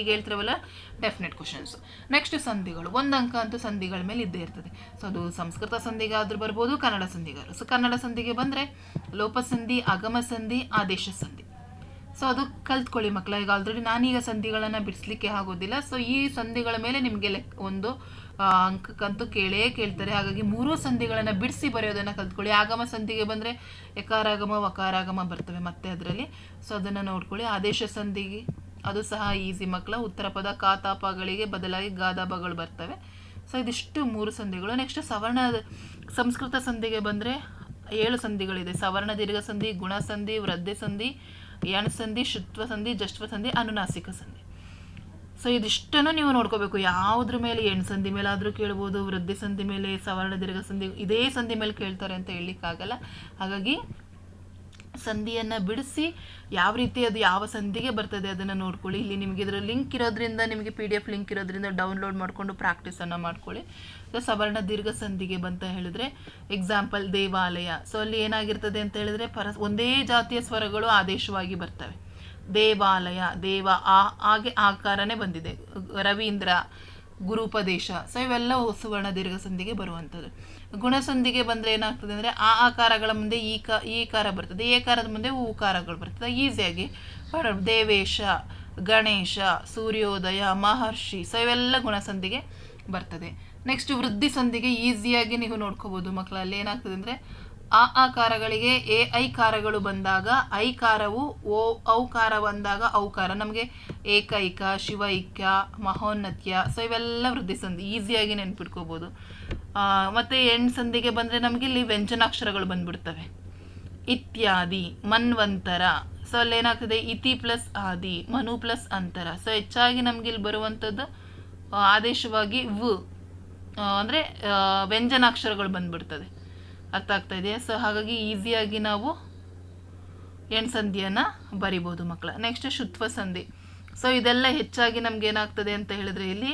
ಈಗ ಹೇಳ್ತಿರವಲ್ಲ ಡೆಫಿನೆಟ್ ಕ್ವಶನ್ಸ್ ನೆಕ್ಸ್ಟ್ ಸಂಧಿಗಳು. ಒಂದು ಅಂಕ ಅಂತೂ ಸಂಧಿಗಳ ಮೇಲೆ ಇದ್ದೇ ಇರ್ತದೆ. ಸೊ ಅದು ಸಂಸ್ಕೃತ ಸಂಧಿಗಾದರೂ ಬರ್ಬೋದು, ಕನ್ನಡ ಸಂಧಿಗಾದ್ರು. ಸೊ ಕನ್ನಡ ಸಂಧಿಗೆ ಬಂದರೆ ಲೋಪಸಂಧಿ ಆಗಮ ಸಂಧಿ, ಆದೇಶ ಸಂಧಿ. ಸೊ ಅದು ಕಲ್ತ್ಕೊಳ್ಳಿ ಮಕ್ಕಳ ಈಗ ಆಲ್ರೆಡಿ ನಾನೀಗ ಸಂಧಿಗಳನ್ನು ಬಿಡಿಸ್ಲಿಕ್ಕೆ ಆಗೋದಿಲ್ಲ. ಸೊ ಈ ಸಂಧಿಗಳ ಮೇಲೆ ನಿಮಗೆ ಲೆಕ್ ಒಂದು ಅಂಕಕ್ಕಂತೂ ಕೇಳೇ ಕೇಳ್ತಾರೆ. ಹಾಗಾಗಿ ಮೂರೂ ಸಂಧಿಗಳನ್ನು ಬಿಡಿಸಿ ಬರೆಯೋದನ್ನು ಕಲ್ತ್ಕೊಳ್ಳಿ. ಆಗಮ ಸಂಧಿಗೆ ಬಂದರೆ ಯಕಾರಾಗಮ, ವಕಾರಾಗಮ ಬರ್ತವೆ ಮತ್ತೆ ಅದರಲ್ಲಿ. ಸೊ ಅದನ್ನು ನೋಡ್ಕೊಳ್ಳಿ. ಆದೇಶ ಸಂಧಿಗೆ ಅದು ಸಹ ಈಸಿ. ಮಕ್ಕಳ ಉತ್ತರ ಪದ ಕಾತಾಪಗಳಿಗೆ ಬದಲಾಗಿ ಗಾದಾಪಗಳು ಬರ್ತವೆ. ಸೊ ಇದಿಷ್ಟು ಮೂರು ಸಂಧಿಗಳು. ನೆಕ್ಸ್ಟ್ ಸವರ್ಣ ಸಂಸ್ಕೃತ ಸಂಧಿಗೆ ಬಂದರೆ ಏಳು ಸಂಧಿಗಳಿದೆ. ಸವರ್ಣ, ದೀರ್ಘ ಸಂಧಿ, ಗುಣ ಸಂಧಿ, ವೃದ್ಧಿ ಸಂಧಿ ಯಣ ಸಂಧಿ, ಶುತ್ವ ಸಂಧಿ ಜಷ್ಟ್ವ ಸಂಧಿ, ಅನುನಾಸಿಕ ಸಂಧಿ. ಸೊ ಇದಿಷ್ಟನ್ನು ನೀವು ನೋಡ್ಕೋಬೇಕು. ಯಾವುದ್ರ ಮೇಲೆ ಎಣ್ ಸಂಧಿ ಮೇಲೆ ಆದರೂ ಕೇಳ್ಬೋದು, ವೃದ್ಧಿ ಸಂಧಿ ಮೇಲೆ, ಸವರ್ಣ, ದೀರ್ಘ ಸಂಧಿ, ಇದೇ ಸಂಧಿ ಮೇಲೆ ಕೇಳ್ತಾರೆ ಅಂತ ಹೇಳಲಿಕ್ಕಾಗಲ್ಲ. ಹಾಗಾಗಿ ಸಂಧಿಯನ್ನು ಬಿಡಿಸಿ ಯಾವ ರೀತಿ ಅದು ಯಾವ ಸಂಧಿಗೆ ಬರ್ತದೆ ಅದನ್ನು ನೋಡ್ಕೊಳ್ಳಿ. ಇಲ್ಲಿ ನಿಮಗೆ ಇದರ ಲಿಂಕ್ ಇರೋದ್ರಿಂದ ನಿಮಗೆ ಪಿ ಡಿ ಎಫ್ ಲಿಂಕ್ ಇರೋದ್ರಿಂದ ಡೌನ್ಲೋಡ್ ಮಾಡಿಕೊಂಡು ಪ್ರಾಕ್ಟೀಸನ್ನು ಮಾಡ್ಕೊಳ್ಳಿ. ಸೊ ಸವರ್ಣ ದೀರ್ಘ ಸಂಧಿಗೆ ಬಂತ ಹೇಳಿದ್ರೆ ಎಕ್ಸಾಂಪಲ್ ದೇವಾಲಯ. ಸೊ ಅಲ್ಲಿ ಏನಾಗಿರ್ತದೆ ಅಂತ ಹೇಳಿದ್ರೆ ಪರ ಒಂದೇ ಜಾತಿಯ ಸ್ವರಗಳು ಆದೇಶವಾಗಿ ಬರ್ತವೆ. ದೇವಾಲಯ, ದೇವ ಆ, ಹಾಗೆ ಆಕಾರನೇ ಬಂದಿದೆ. ರವೀಂದ್ರ ಗುರುಪದೇಶ. ಸೊ, ಇವೆಲ್ಲ ಸುವರ್ಣ ದೀರ್ಘ ಸಂಧಿಗೆ ಬರುವಂಥದ್ದು. ಗುಣಸಂಧಿಗೆ ಬಂದರೆ ಏನಾಗ್ತದೆ ಅಂದರೆ, ಆ ಆಕಾರಗಳ ಮುಂದೆ ಈ ಕ, ಈ ಕಾರ ಬರ್ತದೆ. ಏಕಾರದ ಕಾರದ ಮುಂದೆ ಊಕಾರಗಳು ಬರ್ತದೆ. ಈಸಿಯಾಗಿ ದೇವೇಶ, ಗಣೇಶ, ಸೂರ್ಯೋದಯ, ಮಹರ್ಷಿ, ಸೊ, ಇವೆಲ್ಲ ಗುಣಸಂಧಿಗೆ ಬರ್ತದೆ. ನೆಕ್ಸ್ಟ್ ವೃದ್ಧಿ ಸಂಧಿಗೆ ಈಸಿಯಾಗಿ ನೀವು ನೋಡ್ಕೋಬೋದು ಮಕ್ಕಳಲ್ಲಿ. ಏನಾಗ್ತದೆ ಅಂದರೆ ಆ ಆಕಾರಗಳಿಗೆ ಎ ಐಕಾರಗಳು ಬಂದಾಗ ಐಕಾರವು ಓ ಔಕಾರ ಬಂದಾಗ ಔಕಾರ ನಮಗೆ ಏಕೈಕ, ಶಿವೈಕ್ಯ, ಮಹೋನ್ನತ್ಯ, ಸೊ ಇವೆಲ್ಲ ವೃದ್ಧಿ ಸಂಧಿ ಈಸಿಯಾಗಿ ನೆನ್ಪಿಟ್ಕೋಬೋದು. ಮತ್ತು ಎಣ್ ಸಂಧಿಗೆ ಬಂದರೆ ನಮಗೆ ಇಲ್ಲಿ ವ್ಯಂಜನಾಕ್ಷರಗಳು ಬಂದ್ಬಿಡ್ತವೆ. ಇತ್ಯಾದಿ, ಮನ್ವಂತರ. ಸೊ ಅಲ್ಲಿ ಏನಾಗ್ತದೆ ಇತಿ ಪ್ಲಸ್ ಆದಿ, ಮನು ಪ್ಲಸ್ ಅಂತರ. ಸೊ ಹೆಚ್ಚಾಗಿ ನಮಗೆ ಇಲ್ಲಿ ಬರುವಂಥದ್ದು ಆದೇಶವಾಗಿ ವ ಅಂದರೆ ವ್ಯಂಜನಾಕ್ಷರಗಳು ಬಂದ್ಬಿಡ್ತದೆ. ಅರ್ಥ ಆಗ್ತಾ ಇದೆ ಸೊ ಹಾಗಾಗಿ ಈಸಿಯಾಗಿ ನಾವು ಎಣ್ ಸಂಧಿಯನ್ನು ಬರಿಬೋದು ಮಕ್ಕಳ. ನೆಕ್ಸ್ಟ್ ಶುತ್ವ ಸಂಧಿ. ಸೊ ಇದೆಲ್ಲ ಹೆಚ್ಚಾಗಿ ನಮ್ಗೆ ಏನಾಗ್ತದೆ ಅಂತ ಹೇಳಿದ್ರೆ ಇಲ್ಲಿ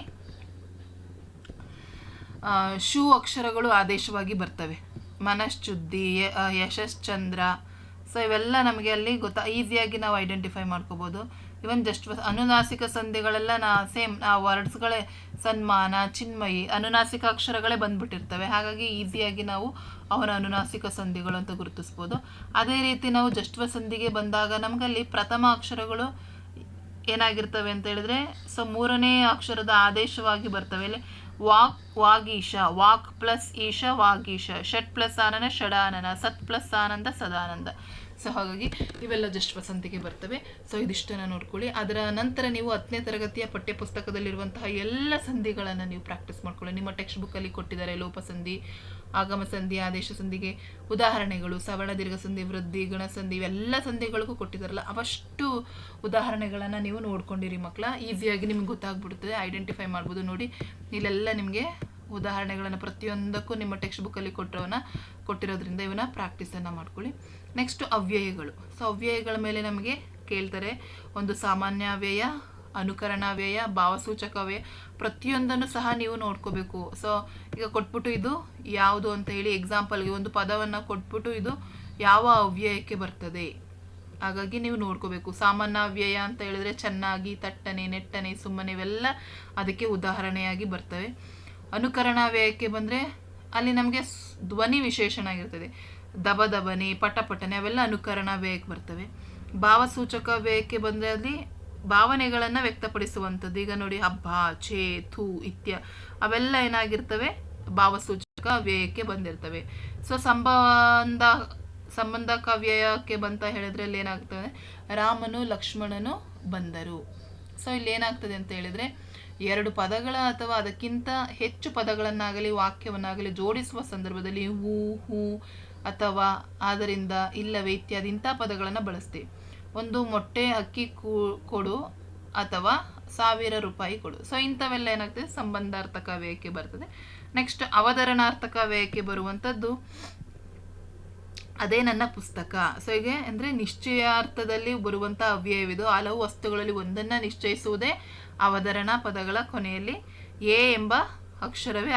ಶೂ ಅಕ್ಷರಗಳು ಆದೇಶವಾಗಿ ಬರ್ತವೆ. ಮನಶ್ಚುದ್ದಿ ಯಶಶ್ಚಂದ್ರ. ಸೊ ಇವೆಲ್ಲ ನಮಗೆ ಅಲ್ಲಿ ಗೊತ್ತಾ ಈಸಿಯಾಗಿ ನಾವು ಐಡೆಂಟಿಫೈ ಮಾಡ್ಕೋಬೋದು. ಇವನ್ ಜಸ್ಟ್ ಅನುನಾಸಿಕ ಸಂಧಿಗಳೆಲ್ಲ ನಾ ಸೇಮ್ ಆ ವರ್ಡ್ಸ್ಗಳೇ ಸನ್ಮಾನ ಚಿನ್ಮಯಿ ಅನುನಾಸಿಕ ಅಕ್ಷರಗಳೇ ಬಂದ್ಬಿಟ್ಟಿರ್ತವೆ ಹಾಗಾಗಿ ಈಸಿಯಾಗಿ ನಾವು ಅವನ ಅನುನಾಸಿಕ ಸಂಧಿಗಳು ಅಂತ ಗುರುತಿಸ್ಬೋದು ಅದೇ ರೀತಿ ನಾವು ಜಷ್ಟ್ವ ಸಂಧಿಗೆ ಬಂದಾಗ ನಮಗಲ್ಲಿ ಪ್ರಥಮ ಅಕ್ಷರಗಳು ಏನಾಗಿರ್ತವೆ ಅಂತ ಹೇಳಿದ್ರೆ ಸೊ ಮೂರನೇ ಅಕ್ಷರದ ಆದೇಶವಾಗಿ ಬರ್ತವೆ ಇಲ್ಲಿ ವಾಕ್ ವಾಗೀಶ ವಾಕ್ ಪ್ಲಸ್ ಈಶ ವಾಗೀಶ ಷಟ್ ಪ್ಲಸ್ ಆನನ ಷಡಾನನ ಸತ್ ಪ್ಲಸ್ ಆನಂದ ಸದಾನಂದ ಸೊ ಹಾಗಾಗಿ ಇವೆಲ್ಲ ಜಸ್ಟ್ ವಸಂತಿಗೆ ಬರ್ತವೆ. ಸೊ ಇದಿಷ್ಟನ್ನು ನೋಡ್ಕೊಳ್ಳಿ. ಅದರ ನಂತರ ನೀವು ಹತ್ತನೇ ತರಗತಿಯ ಪಠ್ಯಪುಸ್ತಕದಲ್ಲಿರುವಂತಹ ಎಲ್ಲ ಸಂಧಿಗಳನ್ನು ನೀವು ಪ್ರಾಕ್ಟೀಸ್ ಮಾಡ್ಕೊಳ್ಳಿ. ನಿಮ್ಮ ಟೆಕ್ಸ್ಟ್ ಬುಕ್ಕಲ್ಲಿ ಕೊಟ್ಟಿದ್ದಾರೆ ಲೋಪಸಂಧಿ ಆಗಮ ಸಂಧಿ, ಆದೇಶ ಸಂಧಿಗೆ ಉದಾಹರಣೆಗಳು, ಸವರ್ಣ, ದೀರ್ಘ ಸಂಧಿ, ವೃದ್ಧಿ ಗುಣಸಂಧಿ ಇವೆಲ್ಲ ಸಂಧಿಗಳಿಗೂ ಕೊಟ್ಟಿದ್ದಾರಲ್ಲ, ಅವಷ್ಟು ಉದಾಹರಣೆಗಳನ್ನು ನೀವು ನೋಡ್ಕೊಂಡಿರಿ ಮಕ್ಕಳ ಈಸಿಯಾಗಿ ನಿಮ್ಗೆ ಗೊತ್ತಾಗ್ಬಿಡ್ತದೆ. ಐಡೆಂಟಿಫೈ ಮಾಡ್ಬೋದು ನೋಡಿ. ಇಲ್ಲೆಲ್ಲ ನಿಮಗೆ ಉದಾಹರಣೆಗಳನ್ನು ಪ್ರತಿಯೊಂದಕ್ಕೂ ನಿಮ್ಮ ಟೆಕ್ಸ್ಟ್ ಬುಕ್ಕಲ್ಲಿ ಕೊಟ್ಟವನ್ನ ಕೊಟ್ಟಿರೋದ್ರಿಂದ ಇವನ್ನ ಪ್ರಾಕ್ಟೀಸನ್ನು ಮಾಡ್ಕೊಳ್ಳಿ. ನೆಕ್ಸ್ಟ್ ಅವ್ಯಯಗಳು. ಸೊ ಅವ್ಯಯಗಳ ಮೇಲೆ ನಮಗೆ ಕೇಳ್ತಾರೆ, ಒಂದು ಸಾಮಾನ್ಯ ವ್ಯಯ ಅನುಕರಣ ವ್ಯಯ ಭಾವಸೂಚಕ ವ್ಯಯ ಪ್ರತಿಯೊಂದನ್ನು ಸಹ ನೀವು ನೋಡ್ಕೋಬೇಕು. ಸೊ ಈಗ ಕೊಟ್ಬಿಟ್ಟು ಇದು ಯಾವುದು ಅಂತ ಹೇಳಿ ಎಕ್ಸಾಂಪಲ್ಗೆ ಒಂದು ಪದವನ್ನು ಕೊಟ್ಬಿಟ್ಟು ಇದು ಯಾವ ಅವ್ಯಯಕ್ಕೆ ಬರ್ತದೆ. ಹಾಗಾಗಿ ನೀವು ನೋಡ್ಕೋಬೇಕು. ಸಾಮಾನ್ಯ ವ್ಯಯ ಅಂತ ಹೇಳಿದ್ರೆ ಚೆನ್ನಾಗಿ, ತಟ್ಟನೆ, ನೆಟ್ಟನೆ, ಸುಮ್ಮನೆ ಇವೆಲ್ಲ ಅದಕ್ಕೆ ಉದಾಹರಣೆಯಾಗಿ ಬರ್ತವೆ. ಅನುಕರಣ ವ್ಯಯಕ್ಕೆ ಬಂದರೆ ಅಲ್ಲಿ ನಮಗೆ ಧ್ವನಿ ವಿಶೇಷಣ ಆಗಿರ್ತದೆ. ದಬ ದಬನೆ ಪಟ ಪಟನೆ ಅವೆಲ್ಲ ಅನುಕರಣ ವ್ಯಯಕ್ಕೆ ಬರ್ತವೆ. ಭಾವಸೂಚಕ ವ್ಯಯಕ್ಕೆ ಬಂದರೆ ಭಾವನೆಗಳನ್ನು ವ್ಯಕ್ತಪಡಿಸುವಂಥದ್ದು. ಈಗ ನೋಡಿ ಹಬ್ಬ, ಛೇ, ಥೂ, ಇತ್ಯ, ಅವೆಲ್ಲ ಏನಾಗಿರ್ತವೆ? ಭಾವಸೂಚಕ ವ್ಯಯಕ್ಕೆ ಬಂದಿರ್ತವೆ. ಸೊ, ಸಂಬಂಧ ಸಂಬಂಧ ಕಾವ್ಯಕ್ಕೆ ಬಂತ ಹೇಳಿದ್ರೆ ಅಲ್ಲಿ ಏನಾಗ್ತದೆ? ರಾಮನು ಲಕ್ಷ್ಮಣನು ಬಂದರು. ಸೊ, ಇಲ್ಲಿ ಏನಾಗ್ತದೆ ಅಂತ ಹೇಳಿದ್ರೆ, ಎರಡು ಪದಗಳ ಅಥವಾ ಅದಕ್ಕಿಂತ ಹೆಚ್ಚು ಪದಗಳನ್ನಾಗಲಿ, ವಾಕ್ಯವನ್ನಾಗಲಿ ಜೋಡಿಸುವ ಸಂದರ್ಭದಲ್ಲಿ ಹೂ ಹೂ ಅಥವಾ ಆದ್ದರಿಂದ ಇಲ್ಲವೇ ಇತ್ಯಾದಿ ಇಂಥ ಪದಗಳನ್ನು ಬಳಸ್ತೀವಿ ಒಂದು ಮೊಟ್ಟೆ, ಅಕ್ಕಿ ಕೊಡು ಅಥವಾ ಸಾವಿರ ರೂಪಾಯಿ ಕೊಡು. ಸೊ ಇಂಥವೆಲ್ಲ ಏನಾಗ್ತದೆ? ಸಂಬಂಧಾರ್ಥಕ ವ್ಯಯಕ್ಕೆ ಬರ್ತದೆ. ನೆಕ್ಸ್ಟ್ ಅವಧರಣಾರ್ಥಕ ವ್ಯಯಕ್ಕೆ ಬರುವಂಥದ್ದು ಅದೇ ನನ್ನ ಪುಸ್ತಕ. ಸೊ ಹೀಗೆ ಅಂದರೆ ನಿಶ್ಚಯಾರ್ಥದಲ್ಲಿ ಬರುವಂಥ ಅವ್ಯಯವಿದು. ಹಲವು ವಸ್ತುಗಳಲ್ಲಿ ಒಂದನ್ನು ನಿಶ್ಚಯಿಸುವುದೇ ಅವಧರಣ ಪದಗಳ ಕೊನೆಯಲ್ಲಿ ಎ ಎಂಬ ಅಕ್ಷರವೇ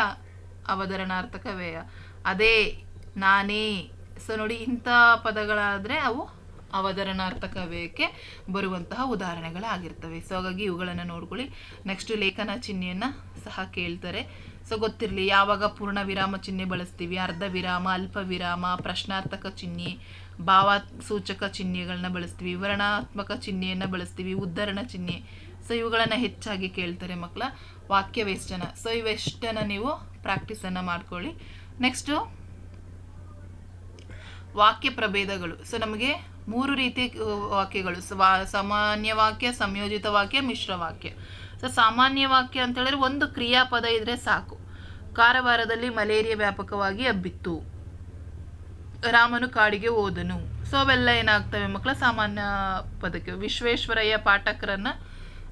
ಅವಧರಣಾರ್ಥಕ ವ್ಯಯ. ಅದೇ ನಾನೇ. ಸೊ ನೋಡಿ, ಇಂಥ ಪದಗಳಾದರೆ ಅವು ಅವಧರಣಾರ್ಥಕ ವ್ಯಯಕ್ಕೆ ಬರುವಂತಹ ಉದಾಹರಣೆಗಳಾಗಿರ್ತವೆ. ಸೊ ಹಾಗಾಗಿ ಇವುಗಳನ್ನು ನೋಡ್ಕೊಳ್ಳಿ. ನೆಕ್ಸ್ಟ್ ಲೇಖನ ಚಿಹ್ನೆಯನ್ನು ಸಹ ಕೇಳ್ತಾರೆ. ಸೊ ಗೊತ್ತಿರಲಿ, ಯಾವಾಗ ಪೂರ್ಣ ವಿರಾಮ ಚಿಹ್ನೆ ಬಳಸ್ತೀವಿ? ಅರ್ಧ ವಿರಾಮ, ಅಲ್ಪ ವಿರಾಮ, ಪ್ರಶ್ನಾರ್ಥಕ ಚಿಹ್ನೆ ಭಾವ ಸೂಚಕ ಚಿಹ್ನೆಗಳನ್ನ ಬಳಸ್ತೀವಿ, ವಿವರಣಾತ್ಮಕ ಚಿಹ್ನೆಯನ್ನು ಬಳಸ್ತೀವಿ, ಉದ್ಧರಣ ಚಿಹ್ನೆ. ಸೊ ಇವುಗಳನ್ನು ಹೆಚ್ಚಾಗಿ ಕೇಳ್ತಾರೆ ಮಕ್ಕಳ ವಾಕ್ಯ ವೆಷ್ಟನ. ಸೊ ಇವೆಷ್ಟನ್ನು ನೀವು ಪ್ರಾಕ್ಟೀಸನ್ನು ಮಾಡ್ಕೊಳ್ಳಿ. ನೆಕ್ಸ್ಟು ವಾಕ್ಯ ಪ್ರಭೇದಗಳು. ಸೊ ನಮಗೆ ಮೂರು ರೀತಿಯ ವಾಕ್ಯಗಳು. ಸಾಮಾನ್ಯ ವಾಕ್ಯ, ಸಂಯೋಜಿತ ವಾಕ್ಯ, ಮಿಶ್ರ ವಾಕ್ಯ. ಸೊ ಸಾಮಾನ್ಯ ವಾಕ್ಯ ಅಂತ ಹೇಳಿದ್ರೆ ಒಂದು ಕ್ರಿಯಾಪದ ಇದ್ರೆ ಸಾಕು. ಕಾರವಾರದಲ್ಲಿ ಮಲೇರಿಯಾ ವ್ಯಾಪಕವಾಗಿ ಹಬ್ಬಿತ್ತು. ರಾಮನು ಕಾಡಿಗೆ ಓದನು ಸೊ ಅವೆಲ್ಲ ಏನಾಗ್ತವೆ ಮಕ್ಕಳ ಸಾಮಾನ್ಯ ಪದಕ್ಕೆ. ವಿಶ್ವೇಶ್ವರಯ್ಯ ಪಾಠಕರನ್ನ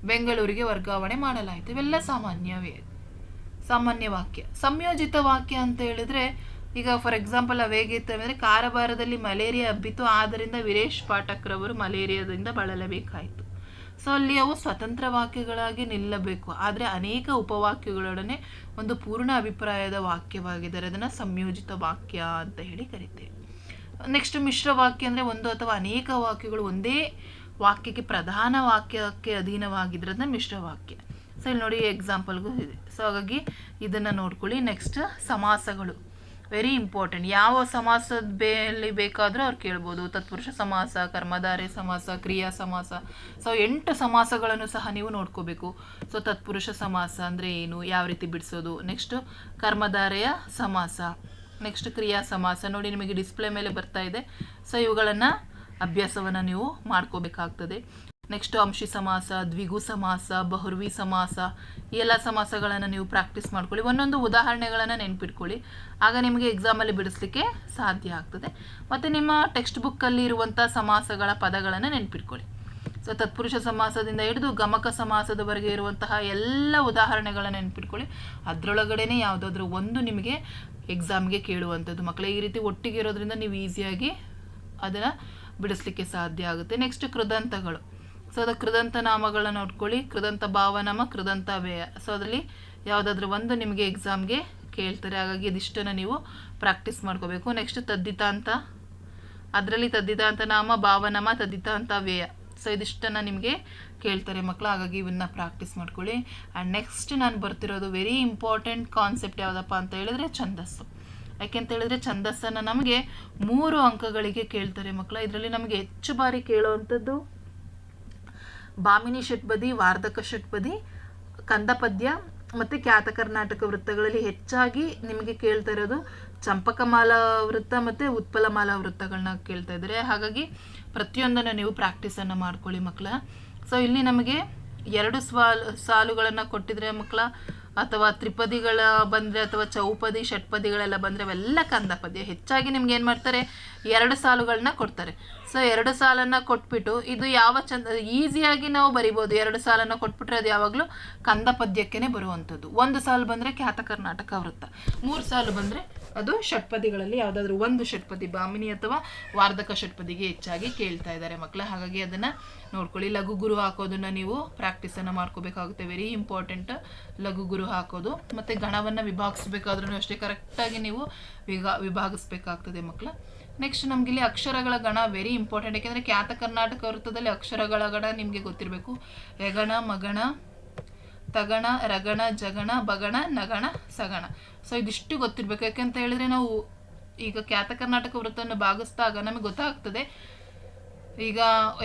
ಬೆಂಗಳೂರಿಗೆ ವರ್ಗಾವಣೆ ಮಾಡಲಾಯಿತು. ಇವೆಲ್ಲ ಸಾಮಾನ್ಯವೇ. ಸಾಮಾನ್ಯ ವಾಕ್ಯ. ಸಂಯೋಜಿತ ವಾಕ್ಯ ಅಂತ ಹೇಳಿದ್ರೆ ಈಗ ಫಾರ್ ಎಕ್ಸಾಂಪಲ್ ಅವು ಹೇಗಿರ್ತವೆ ಅಂದರೆ ಕಾರವಾರದಲ್ಲಿ ಮಲೇರಿಯಾ ಹಬ್ಬಿತು ಆದ್ದರಿಂದ ವೀರೇಶ್ ಪಾಠಕ್ರವರು ಮಲೇರಿಯಾದಿಂದ ಬಳಲಬೇಕಾಯಿತು. ಸೊ ಅಲ್ಲಿ ಅವು ಸ್ವತಂತ್ರ ವಾಕ್ಯಗಳಾಗಿ ನಿಲ್ಲಬೇಕು. ಆದರೆ ಅನೇಕ ಉಪವಾಕ್ಯಗಳೊಡನೆ ಒಂದು ಪೂರ್ಣ ಅಭಿಪ್ರಾಯದ ವಾಕ್ಯವಾಗಿದ್ದಾರೆ ಅದನ್ನು ಸಂಯೋಜಿತ ವಾಕ್ಯ ಅಂತ ಹೇಳಿ ಕರಿತೇವೆ. ನೆಕ್ಸ್ಟ್ ಮಿಶ್ರ ವಾಕ್ಯ ಅಂದರೆ ಒಂದು ಅಥವಾ ಅನೇಕ ವಾಕ್ಯಗಳು ಒಂದೇ ವಾಕ್ಯಕ್ಕೆ ಪ್ರಧಾನ ವಾಕ್ಯಕ್ಕೆ ಅಧೀನವಾಗಿದ್ರೆ ಅದನ್ನ ಮಿಶ್ರ ವಾಕ್ಯ. ಸೊ ಇಲ್ಲಿ ನೋಡಿ ಎಕ್ಸಾಂಪಲ್ಗೂ ಇದೆ. ಸೊ ಹಾಗಾಗಿ ಇದನ್ನು ನೋಡ್ಕೊಳ್ಳಿ. ನೆಕ್ಸ್ಟ್ ಸಮಾಸಗಳು. ವೆರಿ ಇಂಪಾರ್ಟೆಂಟ್ ಯಾವ ಸಮಾಸದ ಬೇಲಿ ಬೇಕಾದರೂ ಅವ್ರು ಕೇಳ್ಬೋದು. ತತ್ಪುರುಷ ಸಮಾಸ, ಕರ್ಮಧಾರೆ ಸಮಾಸ, ಕ್ರಿಯಾ ಸಮಾಸ. ಸೊ ಎಂಟು ಸಮಾಸಗಳನ್ನು ಸಹ ನೀವು ನೋಡ್ಕೋಬೇಕು. ಸೊ ತತ್ಪುರುಷ ಸಮಾಸ ಅಂದರೆ ಏನು? ಯಾವ ರೀತಿ ಬಿಡಿಸೋದು? ನೆಕ್ಸ್ಟು ಕರ್ಮಧಾರೆಯ ಸಮಾಸ. ನೆಕ್ಸ್ಟ್ ಕ್ರಿಯಾ ಸಮಾಸ. ನೋಡಿ, ನಿಮಗೆ ಡಿಸ್ಪ್ಲೇ ಮೇಲೆ ಬರ್ತಾ ಇದೆ. ಸೊ ಇವುಗಳನ್ನು ಅಭ್ಯಾಸವನ್ನು ನೀವು ಮಾಡ್ಕೋಬೇಕಾಗ್ತದೆ. ನೆಕ್ಸ್ಟ್ ಅಂಶಿ ಸಮಾಸ ದ್ವಿಗು ಸಮಾಸ ಬಹುರ್ವಿ ಸಮಾಸ ಈ ಎಲ್ಲ ಸಮಾಸಗಳನ್ನು ನೀವು ಪ್ರಾಕ್ಟೀಸ್ ಮಾಡ್ಕೊಳ್ಳಿ. ಒಂದೊಂದು ಉದಾಹರಣೆಗಳನ್ನು ನೆನ್ಪಿಟ್ಕೊಳ್ಳಿ. ಆಗ ನಿಮಗೆ ಎಕ್ಸಾಮಲ್ಲಿ ಬಿಡಿಸ್ಲಿಕ್ಕೆ ಸಾಧ್ಯ ಆಗ್ತದೆ. ಮತ್ತು ನಿಮ್ಮ ಟೆಕ್ಸ್ಟ್ ಬುಕ್ಕಲ್ಲಿ ಇರುವಂಥ ಸಮಾಸಗಳ ಪದಗಳನ್ನು ನೆನ್ಪಿಟ್ಕೊಳ್ಳಿ. ಸೊ ತತ್ಪುರುಷ ಸಮಾಸದಿಂದ ಹಿಡಿದು ಗಮಕ ಸಮಾಸದವರೆಗೆ ಇರುವಂತಹ ಎಲ್ಲ ಉದಾಹರಣೆಗಳನ್ನು ನೆನ್ಪಿಟ್ಕೊಳ್ಳಿ. ಅದರೊಳಗಡೆನೇ ಯಾವುದಾದ್ರೂ ಒಂದು ನಿಮಗೆ ಎಕ್ಸಾಮ್ಗೆ ಕೇಳುವಂಥದ್ದು. ಮಕ್ಕಳೇ ಈ ರೀತಿ ಒಟ್ಟಿಗೆ ಇರೋದ್ರಿಂದ ನೀವು ಈಸಿಯಾಗಿ ಅದನ್ನು ಬಿಡಿಸ್ಲಿಕ್ಕೆ ಸಾಧ್ಯ ಆಗುತ್ತೆ. ನೆಕ್ಸ್ಟ್ ಕೃದಂತಗಳು. ಸೊ ಅದು ಕೃದಂತ ನಾಮಗಳನ್ನ ನೋಡ್ಕೊಳ್ಳಿ ಕೃದಂತ ಭಾವನಾಮ ಕೃದಂತ ವ್ಯಯ ಸೊ ಅದರಲ್ಲಿ ಯಾವುದಾದ್ರೂ ಒಂದು ನಿಮಗೆ ಎಕ್ಸಾಮ್ಗೆ ಕೇಳ್ತಾರೆ ಹಾಗಾಗಿ ಇದಿಷ್ಟನ್ನು ನೀವು ಪ್ರಾಕ್ಟೀಸ್ ಮಾಡ್ಕೋಬೇಕು ನೆಕ್ಸ್ಟ್ ತದ್ದಿತಾಂತ ಅದರಲ್ಲಿ ತದ್ದಿತಾಂತ ನಾಮ ಭಾವನಾಮ ತದ್ದಿತಾಂತ ವ್ಯಯ ಸೊ ಇದಿಷ್ಟನ್ನು ನಿಮಗೆ ಕೇಳ್ತಾರೆ ಮಕ್ಕಳು ಹಾಗಾಗಿ ಇವನ್ನ ಪ್ರಾಕ್ಟೀಸ್ ಮಾಡ್ಕೊಳ್ಳಿ ಆ್ಯಂಡ್ ನೆಕ್ಸ್ಟ್ ನಾನು ಬರ್ತಿರೋದು ವೆರಿ ಇಂಪಾರ್ಟೆಂಟ್ ಕಾನ್ಸೆಪ್ಟ್ ಯಾವುದಪ್ಪ ಅಂತ ಹೇಳಿದ್ರೆ ಛಂದಸ್ಸು ಯಾಕೆಂತ ಹೇಳಿದ್ರೆ ಛಂದಸ್ಸನ್ನು ನಮಗೆ ಮೂರು ಅಂಕಗಳಿಗೆ ಕೇಳ್ತಾರೆ ಮಕ್ಕಳು ಇದರಲ್ಲಿ ನಮಗೆ ಹೆಚ್ಚು ಬಾರಿ ಕೇಳುವಂಥದ್ದು ಭಾಮಿನಿ ಷಟ್ಪದಿ, ವಾರ್ಧಕ ಷಟ್ಪದಿ, ಕಂದಪದ್ಯ ಮತ್ತು ಖ್ಯಾತ ಕರ್ನಾಟಕ ವೃತ್ತಗಳಲ್ಲಿ ಹೆಚ್ಚಾಗಿ ನಿಮಗೆ ಕೇಳ್ತಾ ಇರೋದು ಚಂಪಕಮಾಲಾ ವೃತ್ತ ಮತ್ತು ಉತ್ಪಲಮಾಲಾ ವೃತ್ತಗಳನ್ನ ಕೇಳ್ತಾ ಇದ್ದಾರೆ. ಹಾಗಾಗಿ ಪ್ರತಿಯೊಂದನ್ನು ನೀವು ಪ್ರಾಕ್ಟೀಸನ್ನು ಮಾಡ್ಕೊಳ್ಳಿ ಮಕ್ಕಳ ಸೊ ಇಲ್ಲಿ ನಮಗೆ ಎರಡು ಸ್ವಾಲ್, ಸಾಲುಗಳನ್ನು ಕೊಟ್ಟಿದ್ರೆ ಮಕ್ಕಳ ಅಥವಾ ತ್ರಿಪದಿಗಳ ಬಂದರೆ ಅಥವಾ ಚೌಪದಿ, ಷಟ್ಪದಿಗಳೆಲ್ಲ ಬಂದರೆ ಅವೆಲ್ಲ ಕಂದ ಪದ್ಯ ಹೆಚ್ಚಾಗಿ ನಿಮ್ಗೆ ಏನು ಮಾಡ್ತಾರೆ? ಎರಡು ಸಾಲುಗಳನ್ನ ಕೊಡ್ತಾರೆ. ಸೊ ಎರಡು ಸಾಲನ್ನು ಕೊಟ್ಬಿಟ್ಟು ಇದು ಯಾವ ಚಂದ ಈಸಿಯಾಗಿ ನಾವು ಬರಿಬೋದು. ಎರಡು ಸಾಲನ್ನು ಕೊಟ್ಬಿಟ್ರೆ ಅದು ಯಾವಾಗಲೂ ಕಂದ ಪದ್ಯಕ್ಕೇ ಬರುವಂಥದ್ದು. ಒಂದು ಸಾಲು ಬಂದರೆ ಖ್ಯಾತ ಕರ್ನಾಟಕ ವೃತ್ತ. ಮೂರು ಸಾಲು ಬಂದರೆ ಅದು ಷಟ್ಪದಿಗಳಲ್ಲಿ ಯಾವುದಾದ್ರೂ ಒಂದು ಷಟ್ಪದಿ, ಬಾಮಿನಿ ಅಥವಾ ವಾರ್ಧಕ ಷಟ್ಪದಿಗೆ ಹೆಚ್ಚಾಗಿ ಕೇಳ್ತಾ ಇದ್ದಾರೆ ಮಕ್ಕಳ. ಹಾಗಾಗಿ ಅದನ್ನು ನೋಡ್ಕೊಳ್ಳಿ. ಲಘು ಗುರು ಹಾಕೋದನ್ನು ನೀವು ಪ್ರಾಕ್ಟೀಸನ್ನು ಮಾಡ್ಕೋಬೇಕಾಗುತ್ತೆ. ವೆರಿ ಇಂಪಾರ್ಟೆಂಟ್ ಲಘು ಗುರು ಹಾಕೋದು. ಮತ್ತು ಗಣವನ್ನು ವಿಭಾಗಿಸ್ಬೇಕಾದ್ರೂ ಅಷ್ಟೇ ಕರೆಕ್ಟಾಗಿ ನೀವು ವಿಭಾ, ವಿಭಾಗಿಸ್ಬೇಕಾಗ್ತದೆ ಮಕ್ಕಳ. ನೆಕ್ಸ್ಟ್ ನಮ್ಗೆ ಅಕ್ಷರಗಳ ಗಣ ವೆರಿ ಇಂಪಾರ್ಟೆಂಟ್ ಯಾಕೆಂದರೆ ಖ್ಯಾತ ಕರ್ನಾಟಕ ವೃತ್ತದಲ್ಲಿ ಅಕ್ಷರಗಳ ಗಣ ನಿಮಗೆ ಗೊತ್ತಿರಬೇಕು. ಯಗಣ ಮಗಣ ತಗಣ, ರಗಣ, ಜಗಣ, ಬಗಣ, ನಗಣ, ಸಗಣ. ಸೊ ಇದಿಷ್ಟು ಗೊತ್ತಿರಬೇಕು. ಯಾಕೆಂತ ಹೇಳಿದ್ರೆ ನಾವು ಈಗ ಖ್ಯಾತ ಕರ್ನಾಟಕ ವೃತ್ತವನ್ನು ಭಾಗಿಸಿದಾಗ ನಮಗೆ ಗೊತ್ತಾಗ್ತದೆ. ಈಗ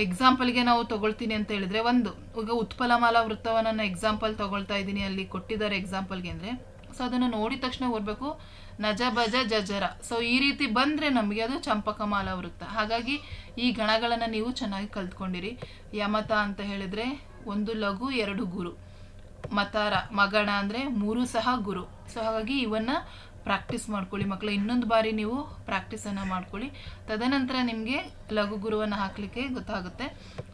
ಎಕ್ಸಾಂಪಲ್ಗೆ ನಾವು ತಗೊಳ್ತೀನಿ ಅಂತ ಹೇಳಿದ್ರೆ ಒಂದು, ಈಗ ಉತ್ಪಲಮಾಲ ವೃತ್ತವನ್ನು ನಾನು ಎಕ್ಸಾಂಪಲ್ ತಗೊಳ್ತಾ ಇದ್ದೀನಿ ಅಲ್ಲಿ ಕೊಟ್ಟಿದ್ದಾರೆ ಎಕ್ಸಾಂಪಲ್ಗೆ ಅಂದರೆ. ಸೊ ಅದನ್ನು ನೋಡಿದ ತಕ್ಷಣ ಓದಬೇಕು, ನಜ ಬಜ ಜಜರ. ಸೊ ಈ ರೀತಿ ಬಂದರೆ ನಮಗೆ ಅದು ಚಂಪಕಮಾಲ ವೃತ್ತ. ಹಾಗಾಗಿ ಈ ಗಣಗಳನ್ನು ನೀವು ಚೆನ್ನಾಗಿ ಕಲ್ತ್ಕೊಂಡಿರಿ. ಯಮತ ಅಂತ ಹೇಳಿದ್ರೆ ಒಂದು ಲಘು, ಎರಡು ಗುರು. ಮತಾರ ಮಗಣ ಅಂದರೆ ಮೂರು ಸಹ ಗುರು. ಸೊ ಹಾಗಾಗಿ ಇವನ್ನ ಪ್ರಾಕ್ಟೀಸ್ ಮಾಡ್ಕೊಳ್ಳಿ. ಮಕ್ಕಳು ಇನ್ನೊಂದು ಬಾರಿ ನೀವು ಪ್ರಾಕ್ಟೀಸನ್ನು ಮಾಡ್ಕೊಳ್ಳಿ. ತದನಂತರ ನಿಮಗೆ ಲಘು ಗುರುವನ್ನು ಹಾಕಲಿಕ್ಕೆ ಗೊತ್ತಾಗುತ್ತೆ.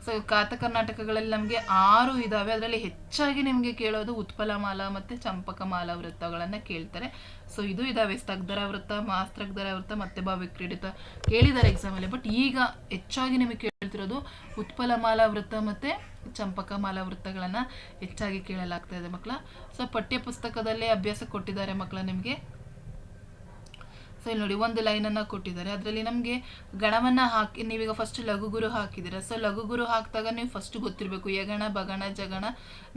ಸೊ ಕಾತ ಕರ್ನಾಟಕಗಳಲ್ಲಿ ನಮಗೆ ಆರು ಇದ್ದಾವೆ ಅದರಲ್ಲಿ ಹೆಚ್ಚಾಗಿ ನಿಮಗೆ ಕೇಳೋದು ಉತ್ಪಲಮಾಲ ಮತ್ತು ಚಂಪಕಮಾಲ ವೃತ್ತಗಳನ್ನು ಕೇಳ್ತಾರೆ. ಸೊ ಇದು ಇದಾವೆ. ಸ್ತಗ್ಧರ ವೃತ್ತ ಮಾಸ್ತ್ರಗ್ಧರ ವೃತ್ತ ಮತ್ತೆ ಭಾವ್ಯಕ್ರೀಡಿತ ಕೇಳಿದ್ದಾರೆ ಎಕ್ಸಾಮಲ್ಲಿ ಬಟ್ ಈಗ ಹೆಚ್ಚಾಗಿ ನಿಮಗೆ ಕೇಳ್ತಿರೋದು ಉತ್ಪಲಮಾಲ ವೃತ್ತ ಮತ್ತು ಚಂಪಕಮಾಲ ವೃತ್ತಗಳನ್ನು ಹೆಚ್ಚಾಗಿ ಕೇಳಲಾಗ್ತಾ ಇದೆ ಮಕ್ಕಳ. ಸೊ ಪಠ್ಯ ಪುಸ್ತಕದಲ್ಲೇ ಅಭ್ಯಾಸ ಕೊಟ್ಟಿದ್ದಾರೆ ಮಕ್ಕಳ ನಿಮಗೆ. ಸೊ ಇಲ್ಲಿ ನೋಡಿ, ಒಂದು ಲೈನನ್ನು ಕೊಟ್ಟಿದ್ದಾರೆ. ಅದರಲ್ಲಿ ನಮಗೆ ಗಣವನ್ನು ಹಾಕಿ, ನೀವೀಗ ಫಸ್ಟ್ ಲಘುಗುರು ಹಾಕಿದ್ದೀರಾ. ಸೊ ಲಘುಗುರು ಹಾಕಿದಾಗ ನೀವು ಫಸ್ಟ್ ಗೊತ್ತಿರಬೇಕು, ಯಗಣ ಬಗಣ ಜಗಣ,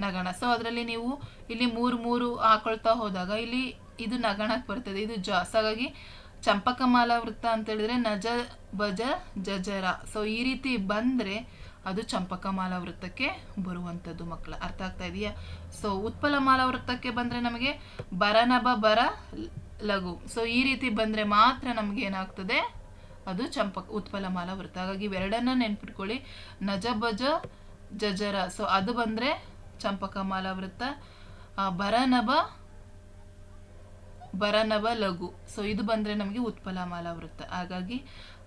ನಗಣ. ಸೊ ಅದರಲ್ಲಿ ನೀವು ಇಲ್ಲಿ ಮೂರು ಮೂರು ಹಾಕೊಳ್ತಾ ಹೋದಾಗ ಇಲ್ಲಿ ಇದು ನಗಣಕ್ಕೆ ಬರ್ತದೆ, ಇದು ಜ. ಹಾಗಾಗಿ ಚಂಪಕಮಾಲ ವೃತ್ತ ಅಂತ ಹೇಳಿದ್ರೆ ನಜ ಬಜ ಜಜರ. ಸೊ ಈ ರೀತಿ ಬಂದರೆ ಅದು ಚಂಪಕಮಾಲ ವೃತ್ತಕ್ಕೆ ಬರುವಂಥದ್ದು ಮಕ್ಕಳ. ಅರ್ಥ ಆಗ್ತಾ ಇದೆಯಾ? ಸೊ ಉತ್ಪಲಮಾಲ ವೃತ್ತಕ್ಕೆ ಬಂದರೆ ನಮಗೆ ಬರನಬ ಬರ ಲಘು. ಸೊ ಈ ರೀತಿ ಬಂದರೆ ಮಾತ್ರ ನಮಗೆ ಏನಾಗ್ತದೆ? ಅದು ಚಂಪಕ ಉತ್ಪಲಮಾಲ ವೃತ್ತ ಹಾಗಾಗಿ ಇವೆರಡನ್ನ ನೆನ್ಪಿಟ್ಕೊಳ್ಳಿ. ನಜ ಬಜ ಜಜರ. ಸೊ ಅದು ಬಂದರೆ ಚಂಪಕಮಾಲ ವೃತ್ತ ಬರನಬ ಬರನಬ ಲಘು. ಸೊ ಇದು ಬಂದರೆ ನಮಗೆ ಉತ್ಪಲ ಮಾಲ ವೃತ್ತ ಹಾಗಾಗಿ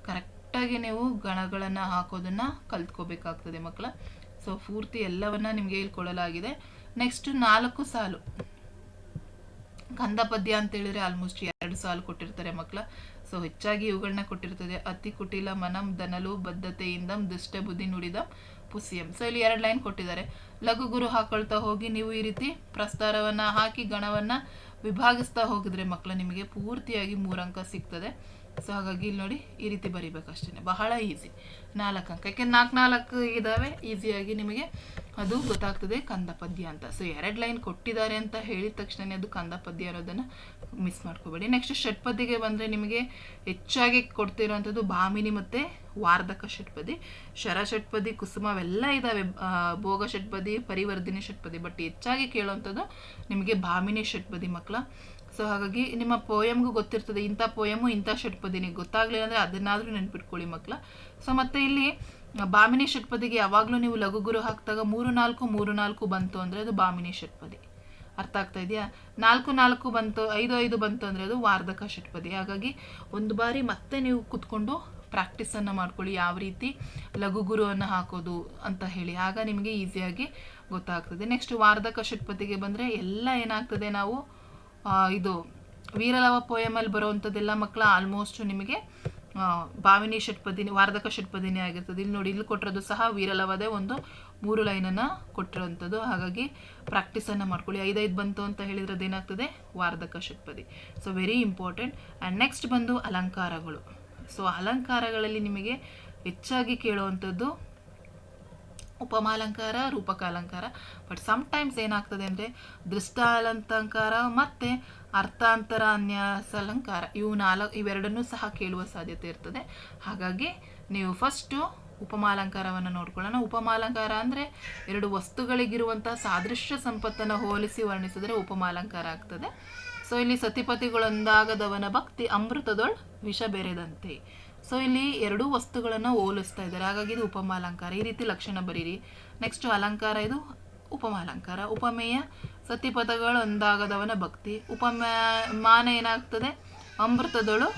ಕರೆಕ್ಟಾಗಿ ನೀವು ಗಣಗಳನ್ನು ಹಾಕೋದನ್ನು ಕಲ್ತ್ಕೋಬೇಕಾಗ್ತದೆ ಮಕ್ಕಳ. ಸೊ ಪೂರ್ತಿ ಎಲ್ಲವನ್ನ ನಿಮಗೆ ಹೇಳ್ಕೊಡಲಾಗಿದೆ ನೆಕ್ಸ್ಟ್ ನಾಲ್ಕು ಸಾಲು. ಕಂದ ಪದ್ಯ ಅಂತ ಹೇಳಿದ್ರೆ ಆಲ್ಮೋಸ್ಟ್ ಎರಡು ಸಾಲು ಕೊಟ್ಟಿರ್ತಾರೆ ಮಕ್ಕಳ ಸೊ ಹೆಚ್ಚಾಗಿ ಇವುಗಳನ್ನ ಕೊಟ್ಟಿರ್ತದೆ. ಅತಿ ಕುಟಿಲ ಮನಂ ದನಲು ಬದ್ಧತೆಯಿಂದ ದುಷ್ಟ ಬುದ್ಧಿ ನುಡಿದ ಪುಸಿಯಂ. ಸೊ ಇಲ್ಲಿ ಎರಡು ಲೈನ್ ಕೊಟ್ಟಿದ್ದಾರೆ. ಲಘು ಗುರು ಹಾಕೊಳ್ತಾ ಹೋಗಿ ನೀವು ಈ ರೀತಿ ಪ್ರಸ್ತಾರವನ್ನ ಹಾಕಿ ಗಣವನ್ನ ವಿಭಾಗಿಸ್ತಾ ಹೋಗಿದ್ರೆ ಮಕ್ಕಳ ನಿಮಗೆ ಪೂರ್ತಿಯಾಗಿ ಮೂರಂಕ ಸಿಗ್ತದೆ. ಸೊ ಹಾಗಾಗಿ ಇಲ್ಲಿ ನೋಡಿ ಈ ರೀತಿ ಬರಿಬೇಕಷ್ಟೇ ಬಹಳ ಈಸಿ ನಾಲ್ಕು ಅಂಕ. ಯಾಕೆ ನಾಲ್ಕು ನಾಲ್ಕು ಇದ್ದಾವೆ ಈಸಿಯಾಗಿ ನಿಮಗೆ ಅದು ಗೊತ್ತಾಗ್ತದೆ ಕಂದ ಪದ್ಯ ಅಂತ. ಸೊ ಎರಡು ಲೈನ್ ಕೊಟ್ಟಿದ್ದಾರೆ ಅಂತ ಹೇಳಿದ ತಕ್ಷಣ ಅದು ಕಂದ ಪದ್ಯ ಅನ್ನೋದನ್ನು ಮಿಸ್ ಮಾಡ್ಕೋಬೇಡಿ. ನೆಕ್ಸ್ಟ್ ಷಟ್ಪದಿಗೆ ಬಂದರೆ ನಿಮಗೆ ಹೆಚ್ಚಾಗಿ ಕೊಡ್ತಿರೋವಂಥದ್ದು ಭಾಮಿನಿ ಮತ್ತು ವಾರ್ಧಕ ಷಟ್ಪದಿ ಶರ ಷಟ್ಪದಿ ಕುಸುಮ ಅವೆಲ್ಲ ಇದ್ದಾವೆ ಭೋಗ ಷಟ್ಪದಿ ಪರಿವರ್ಧಿನಿ ಷಟ್ಪದಿ ಬಟ್ ಹೆಚ್ಚಾಗಿ ಕೇಳೋವಂಥದ್ದು ನಿಮಗೆ ಭಾಮಿನಿ ಷಟ್ಪದಿ ಮಕ್ಕಳ ಸೊ ಹಾಗಾಗಿ ನಿಮ್ಮ ಪೋಯಮ್ಗೂ ಗೊತ್ತಿರ್ತದೆ, ಇಂಥ ಪೋಯಮು ಇಂಥ ಷಟ್ಪದಿನಿಗೆ ಗೊತ್ತಾಗಲಿಲ್ಲ ಅಂದರೆ ಅದನ್ನಾದರೂ ನೆನ್ಪಿಟ್ಕೊಳ್ಳಿ ಮಕ್ಕಳ ಸೊ ಮತ್ತೆ ಇಲ್ಲಿ ಬಾಮಿನಿ ಷಟ್ಪದಿಗೆ ಯಾವಾಗಲೂ ನೀವು ಲಘು ಗುರು ಹಾಕಿದಾಗ ಮೂರು ನಾಲ್ಕು ಮೂರು ನಾಲ್ಕು ಬಂತು ಅಂದರೆ ಅದು ಬಾಮಿನಿ ಷಟ್ಪದಿ. ಅರ್ಥ ಆಗ್ತಾ ಇದೆಯಾ? ನಾಲ್ಕು ನಾಲ್ಕು ಬಂತು, ಐದು ಐದು ಬಂತು ಅಂದರೆ ಅದು ವಾರ್ಧಕ ಷಟ್ಪದಿ. ಹಾಗಾಗಿ ಒಂದು ಬಾರಿ ಮತ್ತೆ ನೀವು ಕುತ್ಕೊಂಡು ಪ್ರಾಕ್ಟೀಸನ್ನು ಮಾಡ್ಕೊಳ್ಳಿ, ಯಾವ ರೀತಿ ಲಘು ಗುರುವನ್ನು ಹಾಕೋದು ಅಂತ ಹೇಳಿ. ಆಗ ನಿಮಗೆ ಈಸಿಯಾಗಿ ಗೊತ್ತಾಗ್ತದೆ. ನೆಕ್ಸ್ಟ್ ವಾರ್ಧಕ ಷಟ್ಪದಿಗೆ ಬಂದರೆ ಎಲ್ಲ ಏನಾಗ್ತದೆ ನಾವು ಇದು ವೀರಲವ ಪೋಯಮಲ್ಲಿ ಬರುವಂಥದ್ದೆಲ್ಲ ಮಕ್ಕಳ ಆಲ್ಮೋಸ್ಟ್ ನಿಮಗೆ ಭಾವಿನಿ ಷಟ್ಪದಿನಿ, ವಾರ್ಧಕ ಷಟ್ಪದಿನಿ ಆಗಿರ್ತದೆ. ಇಲ್ಲಿ ನೋಡಿ, ಇಲ್ಲಿ ಕೊಟ್ಟಿರೋದು ಸಹ ವೀರಲವದೇ ಒಂದು ಮೂರು ಲೈನನ್ನು ಕೊಟ್ಟಿರೋವಂಥದ್ದು ಹಾಗಾಗಿ ಪ್ರಾಕ್ಟೀಸನ್ನು ಮಾಡ್ಕೊಳ್ಳಿ. ಐದೈದು ಬಂತು ಅಂತ ಹೇಳಿದ್ರೆ ಅದೇನಾಗ್ತದೆ ವಾರ್ಧಕ ಷಟ್ಪದಿ. So very important and next ಬಂದು ಅಲಂಕಾರಗಳು. ಸೊ ಅಲಂಕಾರಗಳಲ್ಲಿ ನಿಮಗೆ ಹೆಚ್ಚಾಗಿ ಕೇಳುವಂಥದ್ದು ಉಪಮಾಲಂಕಾರ ರೂಪಕ ಅಲಂಕಾರ ಬಟ್ ಸಮ್ಟೈಮ್ಸ್ ಏನಾಗ್ತದೆ ಅಂದರೆ ದೃಷ್ಟಾಲಂತಂಕಾರ ಮತ್ತು ಅರ್ಥಾಂತರ ಅನ್ಯಾಸ ಅಲಂಕಾರ ಇವು ನಾಲ್ಕು ಇವೆರಡನ್ನೂ ಸಹ ಕೇಳುವ ಸಾಧ್ಯತೆ ಇರ್ತದೆ. ಹಾಗಾಗಿ ನೀವು ಫಸ್ಟು ಉಪಮಾಲಂಕಾರವನ್ನು ನೋಡ್ಕೊಳ್ಳೋಣ. ಉಪಮಾಲಂಕಾರ ಅಂದರೆ ಎರಡು ವಸ್ತುಗಳಿಗಿರುವಂತಹ ಸಾದೃಶ್ಯ ಸಂಪತ್ತನ್ನು ಹೋಲಿಸಿ ವರ್ಣಿಸಿದರೆ ಉಪಮಾಲಂಕಾರ ಆಗ್ತದೆ. ಸೊ ಇಲ್ಲಿ ಸತಿಪತಿಗಳೊಂದಾಗದವನ ಭಕ್ತಿ ಅಮೃತದೊಳ್ ವಿಷ ಬೆರೆದಂತೆ. ಸೊ ಇಲ್ಲಿ ಎರಡೂ ವಸ್ತುಗಳನ್ನು ಹೋಲಿಸ್ತಾ ಇದ್ದಾರೆ. ಹಾಗಾಗಿ ಇದು ಉಪಮಾಲಂಕಾರ ಈ ರೀತಿ ಲಕ್ಷಣ ಬರೀರಿ. ನೆಕ್ಸ್ಟ್ ಅಲಂಕಾರ ಇದು ಉಪಮಾಲಂಕಾರ ಉಪಮೇಯ ಸತಿಪದಗಳೊಂದಾಗದವನ ಭಕ್ತಿ. ಉಪಮ, ಮಾನ ಏನಾಗ್ತದೆ? ಅಮೃತದಳು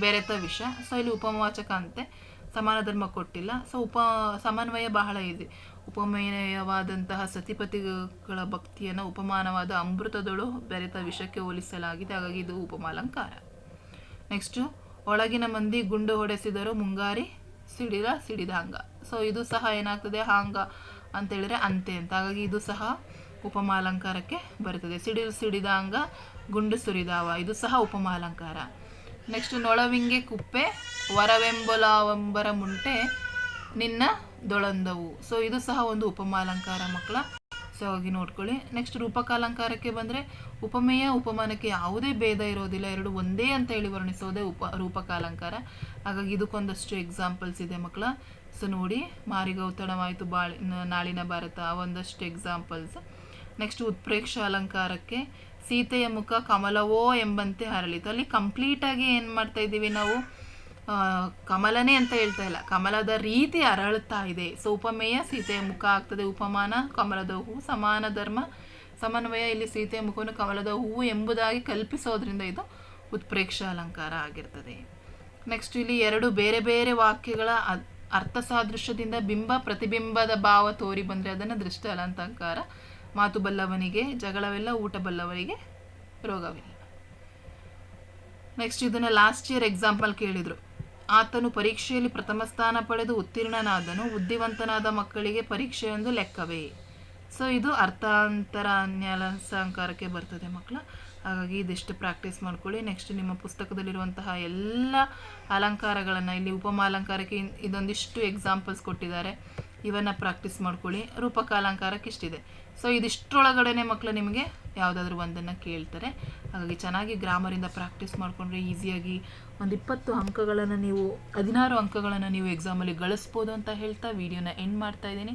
ಬೆರೆತ ವಿಷ. ಸೊ ಇಲ್ಲಿ ಉಪಮವಾಚಕ ಅಂತೆ. ಸಮಾನ ಧರ್ಮ ಕೊಟ್ಟಿಲ್ಲ. ಸೊ ಉಪ, ಸಮನ್ವಯ ಬಹಳ ಇದೆ. ಉಪಮೇಯವಾದಂತಹ ಸತಿಪತಿಗಳ ಭಕ್ತಿಯನ್ನು ಉಪಮಾನವಾದ ಅಮೃತದಳು ಬೆರೆತ ವಿಷಕ್ಕೆ ಹೋಲಿಸಲಾಗಿದೆ. ಹಾಗಾಗಿ ಇದು ಉಪಮಾಲಂಕಾರ ನೆಕ್ಸ್ಟು ಒಳಗಿನ ಮಂದಿ ಗುಂಡು ಹೊಡೆಸಿದರು ಮುಂಗಾರಿ ಸಿಡಿದ ಸಿಡಿದ ಹಂಗ. ಸೊ ಇದು ಸಹ ಏನಾಗ್ತದೆ? ಹಾಂಗ ಅಂತೇಳಿದ್ರೆ ಅಂತೆ ಅಂತ. ಹಾಗಾಗಿ ಇದು ಸಹ ಉಪಮಾಲಂಕಾರಕ್ಕೆ ಬರುತ್ತದೆ. ಸಿಡಿಲು ಸಿಡಿದಾಂಗ ಗುಂಡು ಸುರಿದಾವ ಇದು ಸಹ ಉಪಮಾಲಂಕಾರ. ನೆಕ್ಸ್ಟ್ ನೊಳವಿಂಗೆ ಕುಪ್ಪೆ, ವರವೆಂಬಲಾವಂಬರ ಮುಂಟೆ ನಿನ್ನ ದೊಳಂದವು. ಸೊ ಇದು ಸಹ ಒಂದು ಉಪಮಾಲಂಕಾರ ಮಕ್ಕಳ ಸೊ ಹಾಗೆ ನೋಡ್ಕೊಳ್ಳಿ. ನೆಕ್ಸ್ಟ್ ರೂಪಕಾಲಂಕಾರಕ್ಕೆ ಬಂದರೆ ಉಪಮೇಯ, ಉಪಮಾನಕ್ಕೆ ಯಾವುದೇ ಭೇದ ಇರೋದಿಲ್ಲ. ಎರಡು ಒಂದೇ ಅಂತ ಹೇಳಿ ವರ್ಣಿಸೋದೇ ಉಪ ರೂಪಕಾಲಂಕಾರ ಹಾಗಾಗಿ ಇದಕ್ಕೊಂದಷ್ಟು ಎಕ್ಸಾಂಪಲ್ಸ್ ಇದೆ ಮಕ್ಕಳ. ಸೊ ನೋಡಿ, ಮಾರಿಗೌತಣವಾಯಿತು ಬಾಳಿ ನಾಳಿನ ಭಾರತ, ಒಂದಷ್ಟು ಎಕ್ಸಾಂಪಲ್ಸ್ ನೆಕ್ಸ್ಟ್ ಉತ್ಪ್ರೇಕ್ಷ ಅಲಂಕಾರಕ್ಕೆ ಸೀತೆಯ ಮುಖ ಕಮಲವೋ ಎಂಬಂತೆ ಹರಳಿತು. ಅಲ್ಲಿ ಕಂಪ್ಲೀಟಾಗಿ ಏನು ಮಾಡ್ತಾ ಇದ್ದೀವಿ ನಾವು? ಕಮಲನೇ ಅಂತ ಹೇಳ್ತಾ ಇಲ್ಲ. ಕಮಲದ ರೀತಿ ಅರಳುತ್ತಾ ಇದೆ. ಸೊ ಉಪಮೇಯ ಸೀತೆಯ ಮುಖ ಆಗ್ತದೆ ಉಪಮಾನ. ಕಮಲದ ಹೂ ಸಮಾನ ಧರ್ಮ. ಸಮನ್ವಯ ಇಲ್ಲಿ ಸೀತೆಯ ಮುಖವನ್ನು ಕಮಲದ ಹೂವು ಎಂಬುದಾಗಿ ಕಲ್ಪಿಸೋದ್ರಿಂದ ಇದು ಉತ್ಪ್ರೇಕ್ಷ ಅಲಂಕಾರ ಆಗಿರ್ತದೆ. ನೆಕ್ಸ್ಟ್ ಇಲ್ಲಿ ಎರಡು ಬೇರೆ ಬೇರೆ ವಾಕ್ಯಗಳ ಅರ್ಥ ಸಾದೃಶ್ಯದಿಂದ ಬಿಂಬ ಪ್ರತಿಬಿಂಬದ ಭಾವ ತೋರಿ ಬಂದರೆ ಅದನ್ನು ದೃಷ್ಟ ಅಲಂಕಾರ ಮಾತು ಬಲ್ಲವನಿಗೆ, ಜಗಳವೆಲ್ಲ ಊಟ ಬಲ್ಲವರಿಗೆ ರೋಗವಿಲ್ಲ. ನೆಕ್ಸ್ಟ್ ಇದನ್ನು ಲಾಸ್ಟ್ ಇಯರ್ ಎಕ್ಸಾಂಪಲ್ ಕೇಳಿದರು. ಆತನು ಪರೀಕ್ಷೆಯಲ್ಲಿ ಪ್ರಥಮ ಸ್ಥಾನ ಪಡೆದು ಉತ್ತೀರ್ಣನಾದನು, ಬುದ್ಧಿವಂತನಾದ ಮಕ್ಕಳಿಗೆ ಪರೀಕ್ಷೆ ಒಂದು ಲೆಕ್ಕವೇ. ಸೊ ಇದು ಅರ್ಥಾಂತರ ಅನ್ಯಾಲಂಕಾರಕ್ಕೆ ಬರ್ತದೆ ಮಕ್ಕಳ. ಹಾಗಾಗಿ ಇದಿಷ್ಟು ಪ್ರಾಕ್ಟೀಸ್ ಮಾಡ್ಕೊಳ್ಳಿ. ನೆಕ್ಸ್ಟ್ ನಿಮ್ಮ ಪುಸ್ತಕದಲ್ಲಿರುವಂತಹ ಎಲ್ಲ ಅಲಂಕಾರಗಳನ್ನು, ಇಲ್ಲಿ ಉಪಮಾಲಂಕಾರಕ್ಕೆ ಅಲಂಕಾರಕ್ಕೆ ಇದೊಂದಿಷ್ಟು ಎಕ್ಸಾಂಪಲ್ಸ್ ಕೊಟ್ಟಿದ್ದಾರೆ. ಇವನ್ನು ಪ್ರಾಕ್ಟೀಸ್ ಮಾಡ್ಕೊಳ್ಳಿ. ರೂಪಕ ಅಲಂಕಾರಕ್ಕೆ ಇಷ್ಟಿದೆ. ಸೊ ಇದಿಷ್ಟರೊಳಗಡೆ ಮಕ್ಕಳು ನಿಮಗೆ ಯಾವುದಾದ್ರೂ ಒಂದನ್ನು ಕೇಳ್ತಾರೆ. ಹಾಗಾಗಿ ಚೆನ್ನಾಗಿ ಗ್ರಾಮರಿಂದ ಪ್ರಾಕ್ಟೀಸ್ ಮಾಡಿಕೊಂಡ್ರೆ ಈಸಿಯಾಗಿ ಒಂದು ಇಪ್ಪತ್ತು ಅಂಕಗಳನ್ನು ನೀವು, ಹದಿನಾರು ಅಂಕಗಳನ್ನು ನೀವು ಎಕ್ಸಾಮಲ್ಲಿ ಗಳಿಸ್ಬೋದು ಅಂತ ಹೇಳ್ತಾ ವಿಡಿಯೋನ ಎಂಡ್ ಮಾಡ್ತಾ ಇದ್ದೀನಿ.